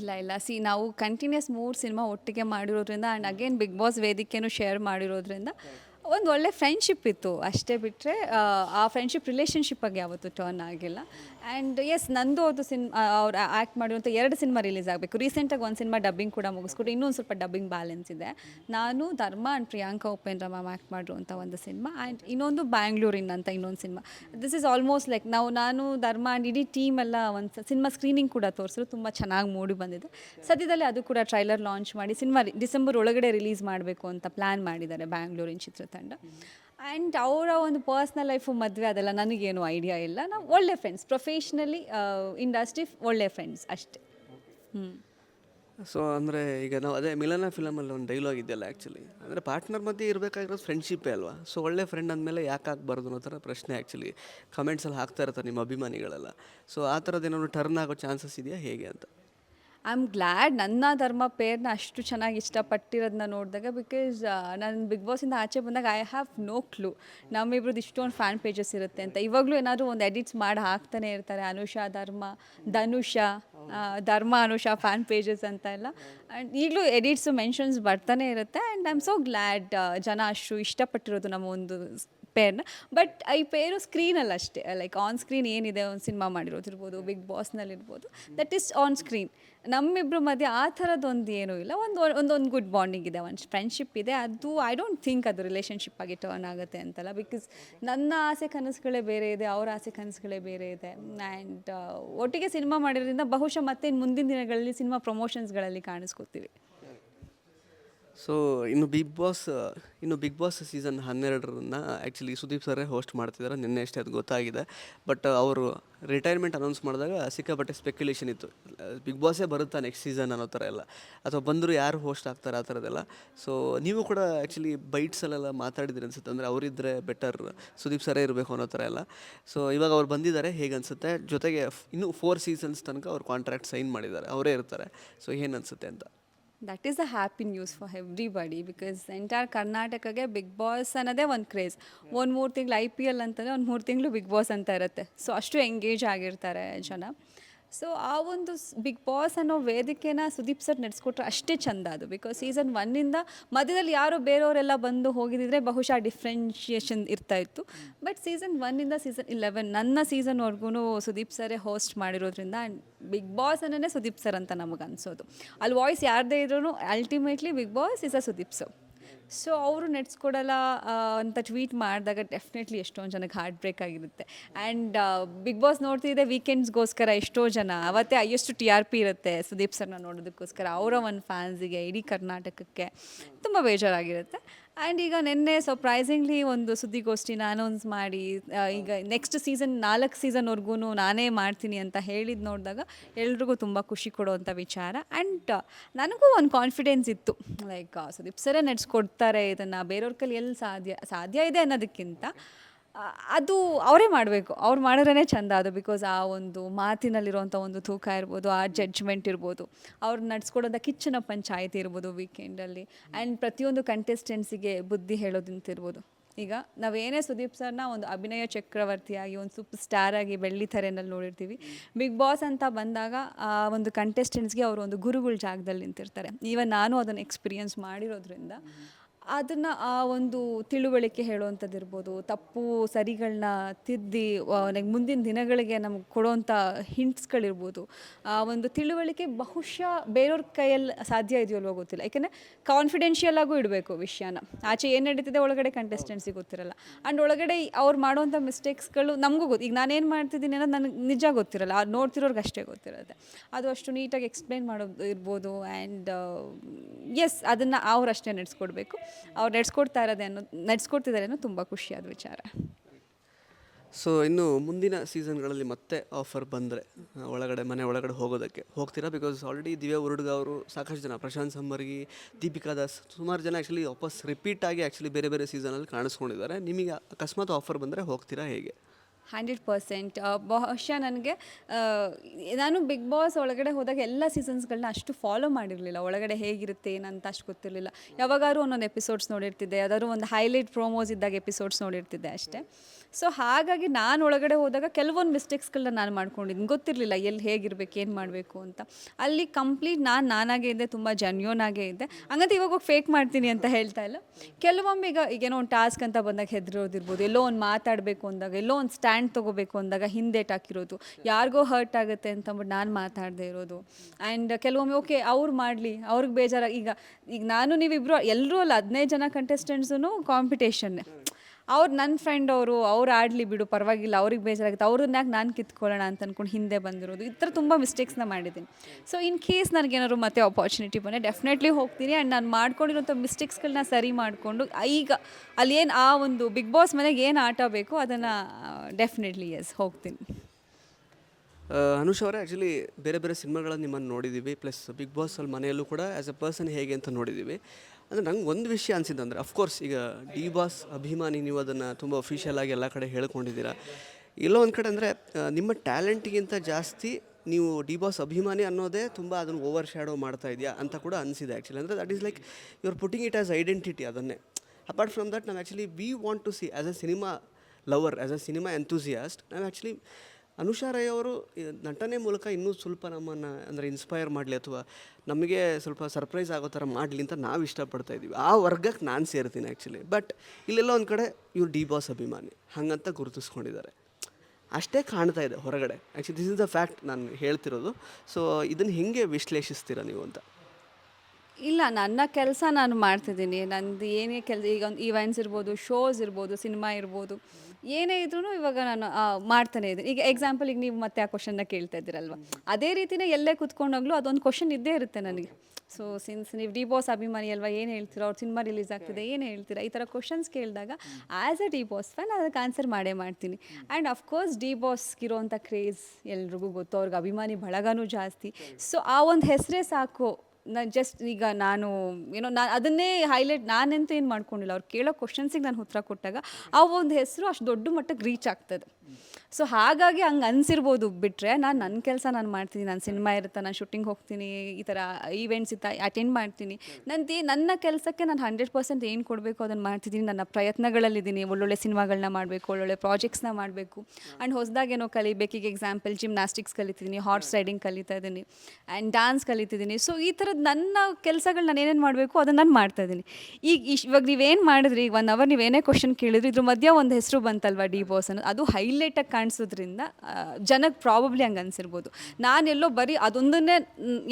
ಇಲ್ಲ ಇಲ್ಲ. ಸಿ ನಾವು ಕಂಟಿನ್ಯೂಸ್ ಮೂರು ಸಿನಿಮಾ ಒಟ್ಟಿಗೆ ಮಾಡಿರೋದ್ರಿಂದ ಆ್ಯಂಡ್ ಅಗೇನ್ ಬಿಗ್ ಬಾಸ್ ವೇದಿಕೆನೂ ಶೇರ್ ಮಾಡಿರೋದ್ರಿಂದ ಒಂದು ಒಳ್ಳೆ ಫ್ರೆಂಡ್ಶಿಪ್ ಇತ್ತು. ಅಷ್ಟೇ ಬಿಟ್ಟರೆ ಆ ಫ್ರೆಂಡ್ಶಿಪ್ ರಿಲೇಷನ್ಶಿಪ್ ಆಗಿ ಯಾವತ್ತೂ ಟರ್ನ್ ಆಗಿಲ್ಲ. ಆ್ಯಂಡ್ ಎಸ್ ನಂದು ಅದು ಸಿನಿಮಾ ಅವ್ರು ಆ್ಯಕ್ಟ್ ಮಾಡಿರುವಂಥ ಎರಡು ಸಿನಿಮಾ ರಿಲೀಸ್ ಆಗಬೇಕು. ರೀಸೆಂಟಾಗಿ ಒಂದು ಸಿನಿಮಾ ಡಬ್ಬಿಂಗ್ ಕೂಡ ಮುಗಿಸ್ಕೊಟ್ಟು ಇನ್ನೊಂದು ಸ್ವಲ್ಪ ಡಬ್ಬಿಂಗ್ ಬ್ಯಾಲೆನ್ಸ್ ಇದೆ. ನಾನು Dharma and Priyanka Upendra ma'am act ಮಾಡಿರುವಂಥ ಒಂದು ಸಿನಿಮಾ. ಆ್ಯಂಡ್ ಇನ್ನೊಂದು ಬ್ಯಾಂಗ್ಳೂರಿನ ಅಂತ ಇನ್ನೊಂದು cinema. This is almost like ನಾವು, ನಾನು, ಧರ್ಮ ಆ್ಯಂಡ್ ಇಡೀ ಟೀಮ್ ಎಲ್ಲ ಒಂದು ಸಿನಿಮಾ ಸ್ಕ್ರೀನಿಂಗ್ ಕೂಡ ತೋರಿಸಿದ್ರು. ತುಂಬ ಚೆನ್ನಾಗಿ ಮೂಡಿ ಬಂದಿದೆ. ಸದ್ಯದಲ್ಲೇ ಅದು ಕೂಡ ಟ್ರೈಲರ್ ಲಾಂಚ್ ಮಾಡಿ, ಸಿನಿಮಾ ಡಿಸೆಂಬರ್ ಒಳಗಡೆ ರಿಲೀಸ್ ಮಾಡಬೇಕು ಅಂತ ಪ್ಲ್ಯಾನ್ ಮಾಡಿದ್ದಾರೆ ಬ್ಯಾಂಗ್ಳೂರಿನ ಚಿತ್ರತಂಡ. ಆ್ಯಂಡ್ ಅವರ ಒಂದು ಪರ್ಸ್ನಲ್ ಲೈಫು ಮದುವೆ ಅದೆಲ್ಲ ನನಗೇನು ಐಡಿಯಾ ಇಲ್ಲ. ನಾವು ಒಳ್ಳೆ ಫ್ರೆಂಡ್ಸ್ ಪ್ರೊಫೆಷ್ನಲಿ ಇಂಡಸ್ಟ್ರಿ ಒಳ್ಳೆ ಫ್ರೆಂಡ್ಸ್ ಅಷ್ಟೇ. ಹ್ಞೂ ಸೊ ಅಂದರೆ ಈಗ ನಾವು ಅದೇ ಮಿಲನ ಫಿಲಮಲ್ಲಿ ಒಂದು ಡೈಲಾಗ್ ಇದೆಯಲ್ಲ ಆ್ಯಕ್ಚುಲಿ ಅಂದರೆ ಪಾರ್ಟ್ನರ್ ಮಧ್ಯೆ ಇರಬೇಕಾಗಿರೋದು ಫ್ರೆಂಡ್ಶಿಪ್ಪೇ ಅಲ್ವಾ? ಸೊ ಒಳ್ಳೆ ಫ್ರೆಂಡ್ ಅಂದಮೇಲೆ ಯಾಕೆ ಆಗಬಾರ್ದು ಅನ್ನೋ ಥರ ಪ್ರಶ್ನೆ ಆ್ಯಕ್ಚುಲಿ ಕಮೆಂಟ್ಸಲ್ಲಿ ಹಾಕ್ತಾ ಇರ್ತಾರೆ ನಿಮ್ಮ ಅಭಿಮಾನಿಗಳೆಲ್ಲ. ಸೊ ಆ ಥರದ್ದು ಟರ್ನ್ ಆಗೋ ಚಾನ್ಸಸ್ ಇದೆಯಾ? ಹೇಗೆ ಅಂತ? ಐ ಆಮ್ ಗ್ಲ್ಯಾಡ್ ನನ್ನ ಧರ್ಮ ಪೇರ್ನ ಅಷ್ಟು ಚೆನ್ನಾಗಿ ಇಷ್ಟಪಟ್ಟಿರೋದನ್ನ ನೋಡಿದಾಗ ಬಿಕಾಸ್ ನಾನು ಬಿಗ್ ಬಾಸಿಂದ ಆಚೆ ಬಂದಾಗ ಐ ಹ್ಯಾವ್ ನೋ ಕ್ಲೂ ನಮ್ಮಿಬ್ರದ್ದು ಇಷ್ಟೊಂದು ಫ್ಯಾನ್ ಪೇಜಸ್ ಇರುತ್ತೆ ಅಂತ. ಇವಾಗಲೂ ಏನಾದರೂ ಒಂದು ಎಡಿಟ್ಸ್ ಮಾಡಿ ಹಾಕ್ತಾನೆ ಇರ್ತಾರೆ. ಅನುಷಾ ಧರ್ಮ, ಧನುಷ ಧರ್ಮ ಅನುಷಾ ಫ್ಯಾನ್ ಪೇಜಸ್ ಅಂತ ಎಲ್ಲ. ಆ್ಯಂಡ್ ಈಗಲೂ ಎಡಿಟ್ಸ್ ಮೆನ್ಷನ್ಸ್ ಬರ್ತಾನೆ ಇರುತ್ತೆ. And I am so glad ಜನ ಅಷ್ಟು ಇಷ್ಟಪಟ್ಟಿರೋದು ನಮ್ಮ ಒಂದು ಪೇರ್ನ ಬಟ್ ಈ ಪೇರು ಸ್ಕ್ರೀನಲ್ಲಿ ಅಷ್ಟೇ. ಲೈಕ್ ಆನ್ ಸ್ಕ್ರೀನ್ ಏನಿದೆ, ಒಂದು ಸಿನಿಮಾ ಮಾಡಿರೋದಿರ್ಬೋದು ಬಿಗ್ ಬಾಸ್ನಲ್ಲಿರ್ಬೋದು ದಟ್ ಈಸ್ ಆನ್ ಸ್ಕ್ರೀನ್ ನಮ್ಮಿಬ್ಬರ ಮಧ್ಯೆ ಆ ಥರದ್ದೊಂದು ಏನೂ ಇಲ್ಲ. ಒಂದು ಒಂದೊಂದು ಗುಡ್ ಬಾಂಡಿಂಗ್ ಇದೆ. ಒಂದು ಫ್ರೆಂಡ್ಶಿಪ್ ಇದೆ. ಅದು ಐ ಡೋಂಟ್ ಥಿಂಕ್ ಅದು ರಿಲೇಷನ್ಶಿಪ್ ಆಗಿ ಟರ್ನ್ ಆಗುತ್ತೆ ಅಂತಲ್ಲ. ಬಿಕಾಸ್ ನನ್ನ ಆಸೆ ಕನಸುಗಳೇ ಬೇರೆ ಇದೆ, ಅವ್ರ ಆಸೆ ಕನಸುಗಳೇ ಬೇರೆ ಇದೆ. ಆ್ಯಂಡ್ ಒಟ್ಟಿಗೆ ಸಿನಿಮಾ ಮಾಡಿರೋದ್ರಿಂದ ಬಹುಶಃ ಮತ್ತೆ ಮುಂದಿನ ದಿನಗಳಲ್ಲಿ ಸಿನಿಮಾ ಪ್ರಮೋಷನ್ಸ್ಗಳಲ್ಲಿ ಕಾಣಿಸ್ಕೊತೀವಿ. ಸೊ ಇನ್ನು ಬಿಗ್ ಬಾಸ್ ಇನ್ನು ಬಿಗ್ ಬಾಸ್ ಸೀಸನ್ ಹನ್ನೆರಡರನ್ನ ಆ್ಯಕ್ಚುಲಿ ಸುದೀಪ್ ಸರೇ ಹೋಸ್ಟ್ ಮಾಡ್ತಿದ್ದಾರೆ ನಿನ್ನೆ ಅಷ್ಟೇ ಅದು ಗೊತ್ತಾಗಿದೆ. ಬಟ್ ಅವರು ರಿಟೈರ್ಮೆಂಟ್ ಅನೌನ್ಸ್ ಮಾಡಿದಾಗ ಸಿಕ್ಕಾಪಟ್ಟೆ ಸ್ಪೆಕ್ಯುಲೇಷನ್ ಇತ್ತು. ಬಿಗ್ ಬಾಸೇ ಬರುತ್ತಾ ನೆಕ್ಸ್ಟ್ ಸೀಸನ್ ಅನ್ನೋ ಥರ ಎಲ್ಲ. ಅಥವಾ ಬಂದರೂ ಯಾರು ಹೋಸ್ಟ್ ಆಗ್ತಾರೆ ಆ ಥರದ್ದೆಲ್ಲ. ಸೊ ನೀವು ಕೂಡ ಆ್ಯಕ್ಚುಲಿ ಬೈಟ್ಸಲ್ಲೆಲ್ಲ ಮಾತಾಡಿದ್ರಿ ಅನ್ಸುತ್ತೆ. ಅಂದರೆ ಅವರಿದ್ದರೆ ಬೆಟರ್ ಸುದೀಪ್ ಸರೇ ಇರಬೇಕು ಅನ್ನೋ ಥರ ಎಲ್ಲ. ಸೊ ಇವಾಗ ಅವ್ರು ಬಂದಿದ್ದಾರೆ, ಹೇಗೆ ಅನಿಸುತ್ತೆ? ಜೊತೆಗೆ ಇನ್ನೂ ಫೋರ್ ಸೀಸನ್ಸ್ ತನಕ ಅವ್ರು ಕಾಂಟ್ರಾಕ್ಟ್ ಸೈನ್ ಮಾಡಿದ್ದಾರೆ. ಅವರೇ ಇರ್ತಾರೆ. ಸೊ ಏನು ಅನಿಸುತ್ತೆ ಅಂತ. That is a happy news for everybody because entire ಕರ್ನಾಟಕಗೆ big boss ಅನ್ನೋದೇ ಒಂದು ಕ್ರೇಜ್ ಒಂದು ಮೂರು ತಿಂಗಳು ಐ ಪಿ ಎಲ್ ಅಂತಂದರೆ ಒಂದು ಮೂರು ತಿಂಗಳು ಬಿಗ್ ಬಾಸ್ ಅಂತ ಇರುತ್ತೆ. ಸೊ ಅಷ್ಟು ಎಂಗೇಜ್ ಆಗಿರ್ತಾರೆ ಜನ. ಸೊ ಆ ಒಂದು ಬಿಗ್ ಬಾಸ್ ಅನ್ನೋ ವೇದಿಕೆನ ಸುದೀಪ್ ಸರ್ ನಡೆಸ್ಕೊಟ್ರೆ ಅಷ್ಟೇ ಚಂದ ಅದು. ಬಿಕಾಸ್ ಸೀಸನ್ ಒನ್ನಿಂದ ಮಧ್ಯದಲ್ಲಿ ಯಾರೋ ಬೇರೆಯವರೆಲ್ಲ ಬಂದು ಹೋಗಿದ್ದಿದ್ರೆ ಬಹುಶಃ ಡಿಫ್ರೆನ್ಷಿಯೇಷನ್ ಇರ್ತಾ ಇತ್ತು. ಬಟ್ ಸೀಸನ್ ಒನ್ನಿಂದ ಸೀಸನ್ ಇಲೆವೆನ್ ನನ್ನ ಸೀಸನ್ವರೆಗೂ ಸುದೀಪ್ ಸರೇ ಹೋಸ್ಟ್ ಮಾಡಿರೋದ್ರಿಂದ ಆ್ಯಂಡ್ ಬಿಗ್ ಬಾಸ್ ಅನ್ನೇ ಸುದೀಪ್ ಸರ್ ಅಂತ ನಮಗೆ ಅನಿಸೋದು ಅಲ್ಲಿ ವಾಯ್ಸ್ ಯಾರದೇ ಇದ್ರೂ ultimately big boss is a Sudeep sir so ಅವರು ನೆಡ್ಸ್ಕೊಡಲ್ಲ ಅಂತ ಟ್ವೀಟ್ ಮಾಡಿದಾಗ ಡೆಫಿನೆಟ್ಲಿ ಎಷ್ಟೊಂದು ಜನಕ್ಕೆ ಹಾರ್ಟ್ ಬ್ರೇಕ್ ಆಗಿರುತ್ತೆ ಆ್ಯಂಡ್ ಬಿಗ್ ಬಾಸ್ ನೋಡ್ತಿದ್ದೆ ವೀಕೆಂಡ್ಸ್ಗೋಸ್ಕರ ಎಷ್ಟೋ ಜನ, ಅವತ್ತೇ ಹೈಯೆಸ್ಟ್ ಟಿ ಆರ್ ಪಿ ಇರುತ್ತೆ ಸುದೀಪ್ ಸರ್ನ ನೋಡೋದಕ್ಕೋಸ್ಕರ. ಅವರ ಒಂದು ಫ್ಯಾನ್ಸಿಗೆ ಇಡೀ ಕರ್ನಾಟಕಕ್ಕೆ ತುಂಬ ಬೇಜಾರಾಗಿರುತ್ತೆ. ಆ್ಯಂಡ್ ಈಗ ನಿನ್ನೆ ಸರ್ಪ್ರೈಸಿಂಗ್ಲಿ ಒಂದು ಸುದ್ದಿಗೋಷ್ಠಿನ ಅನೌನ್ಸ್ ಮಾಡಿ ಈಗ ನೆಕ್ಸ್ಟ್ ಸೀಸನ್ ನಾಲ್ಕು ಸೀಸನ್ವರೆಗೂ ನಾನೇ ಮಾಡ್ತೀನಿ ಅಂತ ಹೇಳಿದ್ ನೋಡಿದಾಗ ಎಲ್ರಿಗೂ ತುಂಬ ಖುಷಿ ಕೊಡುವಂಥ ವಿಚಾರ. ಆ್ಯಂಡ್ ನನಗೂ ಒಂದು ಕಾನ್ಫಿಡೆನ್ಸ್ ಇತ್ತು. ಲೈಕ್ ಸುದೀಪ್ ಸರೇ ನಡೆಸ್ಕೊಡ್ತಾರೆ, ಇದನ್ನು ಬೇರೆಯವ್ರ ಕೈಲಿ ಎಲ್ಲಿ ಸಾಧ್ಯ ಸಾಧ್ಯ ಇದೆ ಅನ್ನೋದಕ್ಕಿಂತ ಅದು ಅವರೇ ಮಾಡಬೇಕು. ಅವ್ರು ಮಾಡಿದ್ರೇ ಚಂದ ಅದು ಬಿಕಾಸ್ ಆ ಒಂದು ಮಾತಿನಲ್ಲಿರುವಂಥ ಒಂದು ತೂಕ ಇರ್ಬೋದು, ಆ ಜಡ್ಜ್ಮೆಂಟ್ ಇರ್ಬೋದು. ಅವ್ರು ನಡ್ಸ್ಕೊಡೋದ ಕಿಚ್ಚನ ಪಂಚಾಯತಿ ಇರ್ಬೋದು ವೀಕೆಂಡಲ್ಲಿ ಆ್ಯಂಡ್ ಪ್ರತಿಯೊಂದು ಕಂಟೆಸ್ಟೆಂಟ್ಸಿಗೆ ಬುದ್ಧಿ ಹೇಳೋದಂತಿರ್ಬೋದು. ಈಗ ನಾವೇನೇ ಸುದೀಪ್ ಸರ್ನ ಒಂದು ಅಭಿನಯ ಚಕ್ರವರ್ತಿಯಾಗಿ, ಒಂದು ಸೂಪರ್ ಸ್ಟಾರ್ ಆಗಿ ಬೆಳ್ಳಿ ಥರನಲ್ಲಿ ನೋಡಿರ್ತೀವಿ. ಬಿಗ್ ಬಾಸ್ ಅಂತ ಬಂದಾಗ, ಆ ಒಂದು ಕಂಟೆಸ್ಟೆಂಟ್ಸ್ಗೆ ಅವರು ಒಂದು ಗುರುಗಳ ಜಾಗದಲ್ಲಿ ನಿಂತಿರ್ತಾರೆ. ಈವನ್ ನಾನು ಅದನ್ನು ಎಕ್ಸ್ಪೀರಿಯನ್ಸ್ ಮಾಡಿರೋದ್ರಿಂದ. ಅದನ್ನು ಆ ಒಂದು ತಿಳುವಳಿಕೆ ಹೇಳುವಂಥದ್ದು ಇರ್ಬೋದು ತಪ್ಪು ಸರಿಗಳನ್ನ ತಿದ್ದಿ ನನಗೆ ಮುಂದಿನ ದಿನಗಳಿಗೆ ನಮ್ಗೆ ಕೊಡುವಂಥ ಹಿಂಟ್ಸ್ಗಳಿರ್ಬೋದು. ಆ ಒಂದು ತಿಳುವಳಿಕೆ ಬಹುಶಃ ಬೇರೆಯವ್ರ ಕೈಯಲ್ಲಿ ಸಾಧ್ಯ ಇದೆಯಲ್ವೋ ಗೊತ್ತಿಲ್ಲ. ಯಾಕೆಂದರೆ ಕಾನ್ಫಿಡೆನ್ಷಿಯಲ್ ಆಗು ಇಡಬೇಕು ವಿಷಯನ. ಆಚೆ ಏನು ನಡೀತಿದೆ ಒಳಗಡೆ ಕಂಟೆಸ್ಟೆಂಟ್ಸಿಗೆ ಗೊತ್ತಿರಲ್ಲ. ಆ್ಯಂಡ್ ಒಳಗಡೆ ಅವ್ರು ಮಾಡುವಂಥ ಮಿಸ್ಟೇಕ್ಸ್ಗಳು ನಮಗೂ ಗೊತ್ತು, ಈಗ ನಾನೇನು ಮಾಡ್ತಿದ್ದೀನಿ ಅನ್ನೋದು ನನಗೆ ನಿಜ ಗೊತ್ತಿರಲ್ಲ. ಅದು ನೋಡ್ತಿರೋರ್ಗೆ ಅಷ್ಟೇ ಗೊತ್ತಿರುತ್ತೆ. ಅದು ಅಷ್ಟು ನೀಟಾಗಿ ಎಕ್ಸ್ಪ್ಲೈನ್ ಮಾಡೋದು ಇರ್ಬೋದು. ಆ್ಯಂಡ್ ಎಸ್ ಅದನ್ನು ಅವ್ರು ಅಷ್ಟೇ ನಡೆಸ್ಕೊಡ್ಬೇಕು. ಅವ್ರು ನಡೆಸ್ಕೊಡ್ತಾ ಇರೋದೇ ಅನ್ನೋ ನಡೆಸ್ಕೊಡ್ತಿದ್ದಾರೆ ಅನ್ನೋ ತುಂಬ ಖುಷಿಯಾದ ವಿಚಾರ. ಸೊ ಇನ್ನು ಮುಂದಿನ ಸೀಸನ್ಗಳಲ್ಲಿ ಮತ್ತೆ ಆಫರ್ ಬಂದರೆ ಒಳಗಡೆ, ಮನೆ ಒಳಗಡೆ ಹೋಗೋದಕ್ಕೆ ಹೋಗ್ತೀರಾ? ಬಿಕಾಸ್ ಆಲ್ರೆಡಿ ದಿವ್ಯಾ ಉರುಡ್ಗ ಅವರು ಸಾಕಷ್ಟು ಜನ, ಪ್ರಶಾಂತ್ ಸಂಬರ್ಗಿ, ದೀಪಿಕಾ ದಾಸ್ ಸುಮಾರು ಜನ ಆ್ಯಕ್ಚುಲಿ ವಾಪಸ್ ರಿಪೀಟ್ ಆಗಿ ಆ್ಯಕ್ಚುಲಿ ಬೇರೆ ಬೇರೆ ಸೀಸನಲ್ಲಿ ಕಾಣಿಸ್ಕೊಂಡಿದ್ದಾರೆ. ನಿಮಗೆ ಅಕಸ್ಮಾತ್ ಆಫರ್ ಬಂದರೆ ಹೋಗ್ತೀರಾ ಹೇಗೆ? Hundred percent. ಬಹುಶಃ ನನಗೆ ನಾನು ಬಿಗ್ ಬಾಸ್ ಒಳಗಡೆ ಹೋದಾಗ ಎಲ್ಲ ಸೀಸನ್ಸ್ಗಳನ್ನ ಅಷ್ಟು ಫಾಲೋ ಮಾಡಿರಲಿಲ್ಲ. ಒಳಗಡೆ ಹೇಗಿರುತ್ತೆ, ಏನಂತ ಅಷ್ಟು ಗೊತ್ತಿರಲಿಲ್ಲ. ಯಾವಾಗಾದ್ರೂ ಒಂದೊಂದು ಎಪಿಸೋಡ್ಸ್ ನೋಡಿರ್ತಿದ್ದೆ. ಯಾವ್ದಾದ್ರು ಒಂದು ಹೈಲೈಟ್ ಪ್ರೋಮೋಸ್ ಇದ್ದಾಗ ಎಪಿಸೋಡ್ಸ್ ನೋಡಿರ್ತಿದ್ದೆ ಅಷ್ಟೇ. ಸೊ ಹಾಗಾಗಿ ನಾನು ಒಳಗಡೆ ಹೋದಾಗ ಕೆಲವೊಂದು ಮಿಸ್ಟೇಕ್ಸ್ಗಳನ್ನ ನಾನು ಮಾಡ್ಕೊಂಡಿದ್ದೀನಿ ಗೊತ್ತಿರಲಿಲ್ಲ ಎಲ್ಲಿ ಹೇಗಿರ್ಬೇಕು, ಏನು ಮಾಡಬೇಕು ಅಂತ. ಅಲ್ಲಿ ಕಂಪ್ಲೀಟ್ ನಾನು ನಾನಾಗೇ ಇದ್ದೆ, ತುಂಬ ಜನ್ಯೂನ್ ಆಗೇ ಇದ್ದೆ. ಹಂಗಂತ ಇವಾಗ ಫೇಕ್ ಮಾಡ್ತೀನಿ ಅಂತ ಹೇಳ್ತಾ ಇಲ್ಲ. ಕೆಲವೊಮ್ಮೆ ಈಗ ಈಗೇನೋ ಒಂದು ಟಾಸ್ಕ್ ಅಂತ ಬಂದಾಗ ಹೆದರೋದಿರ್ಬೋದು. ಎಲ್ಲೋ ಒಂದು ಮಾತಾಡಬೇಕು ಅಂದಾಗ, ಎಲ್ಲೋ ಒಂದು ಸ್ಟ್ಯಾಂಡ್ ತೊಗೋಬೇಕು ಅಂದಾಗ ಹಿಂದೇಟ್ ಹಾಕಿರೋದು. ಯಾರಿಗೋ ಹರ್ಟ್ ಆಗುತ್ತೆ ಅಂತ ಅಂದ್ಬಿಟ್ಟು ನಾನು ಮಾತಾಡದೇ ಇರೋದು. ಆ್ಯಂಡ್ ಕೆಲವೊಮ್ಮೆ ಓಕೆ ಅವ್ರು ಮಾಡಲಿ, ಅವ್ರಿಗೆ ಬೇಜಾರ ಈಗ ಈಗ ನಾನು ನೀವಿಬ್ಬರು ಎಲ್ಲರೂ ಅಲ್ಲ, ಹದಿನೈದು ಜನ ಕಂಟೆಸ್ಟೆಂಟ್ಸೂ ಕಾಂಪಿಟೇಷನ್ನೇ ಅವ್ರು ನನ್ನ ಫ್ರೆಂಡ್ ಅವರು, ಅವ್ರು ಆಡಲಿ ಬಿಡು, ಪರವಾಗಿಲ್ಲ, ಅವ್ರಿಗೆ ಬೇಜಾರಾಗುತ್ತೆ, ಅವ್ರನ್ನ ಯಾಕೆ ನಾನು ಕಿತ್ಕೊಳ್ಳೋಣ ಅಂತ ಅಂದ್ಕೊಂಡು ಹಿಂದೆ ಬಂದಿರೋದು. ಈ ಥರ ತುಂಬ ಮಿಸ್ಟೇಕ್ಸ್ನ ಮಾಡಿದ್ದೀನಿ. ಸೊ ಇನ್ ಕೇಸ್ ನನಗೇನಾದ್ರು ಮತ್ತೆ ಅಪರ್ಚುನಿಟಿ ಬಂದರೆ ಡೆಫಿನೆಟ್ಲಿ ಹೋಗ್ತೀನಿ. ಆ್ಯಂಡ್ ನಾನು ಮಾಡ್ಕೊಂಡಿರೋಂಥ ಮಿಸ್ಟೇಕ್ಸ್ಗಳನ್ನ ಸರಿ ಮಾಡಿಕೊಂಡು, ಈಗ ಅಲ್ಲಿ ಏನು ಆ ಒಂದು ಬಿಗ್ ಬಾಸ್ ಮನೆಗೆ ಏನು ಆಟ ಬೇಕು ಅದನ್ನು ಡೆಫಿನೆಟ್ಲಿ ಎಸ್ ಹೋಗ್ತೀನಿ. ಅನುಷ್ ಅವರೇ ಆ್ಯಕ್ಚುಲಿ ಬೇರೆ ಬೇರೆ ಸಿನಿಮಾಗಳನ್ನು ನಿಮ್ಮನ್ನು ನೋಡಿದ್ದೀವಿ ಪ್ಲಸ್ ಬಿಗ್ ಬಾಸಲ್ಲಿ ಮನೆಯಲ್ಲೂ ಕೂಡ ಆ್ಯಸ್ ಎ ಪರ್ಸನ್ ಹೇಗೆ ಅಂತ ನೋಡಿದ್ದೀವಿ ಅಂದರೆ ನಂಗೆ ಒಂದು ವಿಷಯ ಅನಿಸಿದ್ದಂದ್ರೆ ಅಫ್ಕೋರ್ಸ್ ಈಗ ಡಿ ಬಾಸ್ ಅಭಿಮಾನಿ, ನೀವು ಅದನ್ನು ತುಂಬ ಅಫಿಷಿಯಲ್ ಆಗಿ ಎಲ್ಲ ಕಡೆ ಹೇಳ್ಕೊಂಡಿದ್ದೀರಾ. ಎಲ್ಲೋ ಒಂದು ಕಡೆ ಅಂದರೆ ನಿಮ್ಮ ಟ್ಯಾಲೆಂಟ್ಗಿಂತ ಜಾಸ್ತಿ ನೀವು ಡಿ ಬಾಸ್ ಅಭಿಮಾನಿ ಅನ್ನೋದೇ ತುಂಬ ಅದನ್ನು ಓವರ್ ಶ್ಯಾಡೋ ಮಾಡ್ತಾ ಇದೆಯಾ ಅಂತ ಕೂಡ ಅನಿಸಿದೆ ಆ್ಯಕ್ಚುಲಿ ಅಂದರೆ that is like you are putting it as identity ಅದನ್ನೇ. ಅಪಾರ್ಟ್ ಫ್ರಮ್ ದಟ್ ನಾವು actually we want to see as a cinema lover as a cinema enthusiast ನಾವು ಆ್ಯಕ್ಚುಲಿ ಅನುಷಾ ಅವರು ನಟನೆ ಮೂಲಕ ಇನ್ನೂ ಸ್ವಲ್ಪ ನಮ್ಮನ್ನು ಅಂದರೆ ಇನ್ಸ್ಪೈರ್ ಮಾಡಲಿ ಅಥವಾ ನಮಗೆ ಸ್ವಲ್ಪ ಸರ್ಪ್ರೈಸ್ ಆಗೋ ಥರ ಮಾಡಲಿ ಅಂತ ನಾವು ಇಷ್ಟಪಡ್ತಾ ಇದ್ದೀವಿ. ಆ ವರ್ಗಕ್ಕೆ ನಾನು ಸೇರ್ತೀನಿ ಆ್ಯಕ್ಚುಲಿ ಬಟ್ ಇಲ್ಲೆಲ್ಲ ಒಂದು ಕಡೆ ಇವ್ರು ಡಿ ಬಾಸ್ ಅಭಿಮಾನಿ. ಹಾಗಂತ ಗುರುತಿಸ್ಕೊಂಡಿದ್ದಾರೆ. ಅಷ್ಟೇ ಕಾಣ್ತಾ ಇದೆ ಹೊರಗಡೆ. Actually this is the fact ನಾನು ಹೇಳ್ತಿರೋದು. ಸೊ ಇದನ್ನು ಹೇಗೆ ವಿಶ್ಲೇಷಿಸ್ತೀರಾ ನೀವು ಅಂತ? ಇಲ್ಲ, ನನ್ನ ಕೆಲಸ ನಾನು ಮಾಡ್ತಿದ್ದೀನಿ. ನಂದು ಏನೇ ಕೆಲಸ, ಈಗ ಒಂದು ಈವೆಂಟ್ಸ್ ಇರ್ಬೋದು ಶೋಸ್ ಇರ್ಬೋದು ಸಿನಿಮಾ ಇರ್ಬೋದು. ಏನೇ ಇದ್ರೂ ಇವಾಗ ನಾನು ಆ, ಮಾಡ್ತಾನೆ ಇದ್ದೀನಿ. ಈಗ ಎಕ್ಸಾಂಪಲ್ ಈಗ ನೀವು ಮತ್ತೆ ಆ ಕ್ವಶನ್ನ ಕೇಳ್ತಾ ಇದ್ದೀರಲ್ವ? ಅದೇ ರೀತಿನೇ ಎಲ್ಲೇ ಕುತ್ಕೊಂಡಾಗ್ಲೂ ಅದೊಂದು ಕ್ವಶನ್ ಇದ್ದೇ ಇರುತ್ತೆ ನನಗೆ. ಸೊ ಸಿನ್ಸ್ ನೀವು ಡಿ ಬಾಸ್ ಅಭಿಮಾನಿ ಅಲ್ವಾ ಏನು ಹೇಳ್ತೀರಾ ಅವ್ರ ಸಿನಿಮಾ ರಿಲೀಸ್ ಆಗ್ತಿದೆ ಏನು ಹೇಳ್ತೀರಾ ಈ ಥರ ಕ್ವಶನ್ಸ್ ಕೇಳಿದಾಗ as a D boss fan ಅದಕ್ಕೆ ಆನ್ಸರ್ ಮಾಡೇ ಮಾಡ್ತೀನಿ. ಆ್ಯಂಡ್ ಅಫ್ಕೋರ್ಸ್ ಡಿ ಬಾಸ್ಗಿರೋಂಥ ಕ್ರೇಜ್ ಎಲ್ರಿಗೂ ಗೊತ್ತು. ಅವ್ರಿಗೆ ಅಭಿಮಾನಿ ಬಳಗನೂ ಜಾಸ್ತಿ. ಸೊ ಆ ಒಂದು ಹೆಸರೇ ಸಾಕು. ನಾನು ಜಸ್ಟ್ ಈಗ ನಾನು ಏನೋ ನಾನು ಅದನ್ನೇ ಹೈಲೈಟ್ ನಾನೆಂತ ಏನು ಮಾಡ್ಕೊಂಡಿಲ್ಲ, ಅವ್ರು ಕೇಳೋ ಕ್ವಶನ್ಸಿಗೆ ನಾನು ಉತ್ತರ ಕೊಟ್ಟಾಗ ಆ ಒಂದು ಹೆಸರು ಅಷ್ಟು ದೊಡ್ಡ ಮಟ್ಟಕ್ಕೆ ರೀಚ್ ಆಗ್ತದೆ. ಸೊ ಹಾಗಾಗಿ ಹಂಗೆ ಅನಿಸಿರ್ಬೋದು ಬಿಟ್ಟರೆ ನಾನು ನನ್ನ ಕೆಲಸ ನಾನು ಮಾಡ್ತೀನಿ, ನಾನು ಸಿನಿಮಾ ಇರುತ್ತೆ, ನಾನು ಶೂಟಿಂಗ್ ಹೋಗ್ತೀನಿ, ಈ ಥರ ಈವೆಂಟ್ಸ್ ಇತ್ತ ಅಟೆಂಡ್ ಮಾಡ್ತೀನಿ. ನಂದು ನನ್ನ ಕೆಲಸಕ್ಕೆ ನಾನು ಹಂಡ್ರೆಡ್ ಪರ್ಸೆಂಟ್ ಏನು ಕೊಡಬೇಕು ಅದನ್ನು ಮಾಡ್ತಿದ್ದೀನಿ, ನನ್ನ ಪ್ರಯತ್ನಗಳಲ್ಲಿದ್ದೀನಿ, ಒಳ್ಳೊಳ್ಳೆ ಸಿನಿಮಾಗಳನ್ನ ಮಾಡಬೇಕು, ಒಳ್ಳೊಳ್ಳೆ ಪ್ರಾಜೆಕ್ಟ್ಸ್ನ ಮಾಡಬೇಕು. ಆ್ಯಂಡ್ ಹೊಸದಾಗೇನೋ ಕಲಿಬೇಕು, ಈಗ ಎಕ್ಸಾಂಪಲ್ ಜಿಮ್ನಾಸ್ಟಿಕ್ಸ್ ಕಲಿತಿದ್ದೀನಿ ಹಾರ್ಸ್ ರೈಡಿಂಗ್ ಕಲಿತಾ ಇದ್ದೀನಿ ಆ್ಯಂಡ್ ಡ್ಯಾನ್ಸ್ ಕಲಿತಿದ್ದೀನಿ ಸೊ ಈ ಥರದ್ದು ನನ್ನ ಕೆಲಸಗಳು ನಾನು ಏನೇನು ಮಾಡಬೇಕು ಅದನ್ನು ನಾನು ಮಾಡ್ತಾ ಇದ್ದೀನಿ. ಈಗ ಇಶ್ ಇವಾಗ ನೀವೇನು ಮಾಡಿದ್ರಿ, ಈಗ ಒನ್ ಅವರ್ ನೀವೇನೇ ಕ್ವಶನ್ ಕೇಳಿದ್ರಿ, ಇದ್ರ ಮಧ್ಯೆ ಒಂದು ಹೆಸರು ಬಂತಲ್ವ ಡಿ ಬಾಸ್ ಅನ್ನೋದು? ಅದು ಹೈಲೈಟಾಗಿ ಕಾಣಿಸೋದ್ರಿಂದ ಜನಕ್ಕೆ ಪ್ರಾಬಬ್ಲಿ ಹಂಗೆ ಅನ್ಸಿರ್ಬೋದು. ನಾನೆಲ್ಲೋ ಬರೀ ಅದೊಂದನ್ನೇ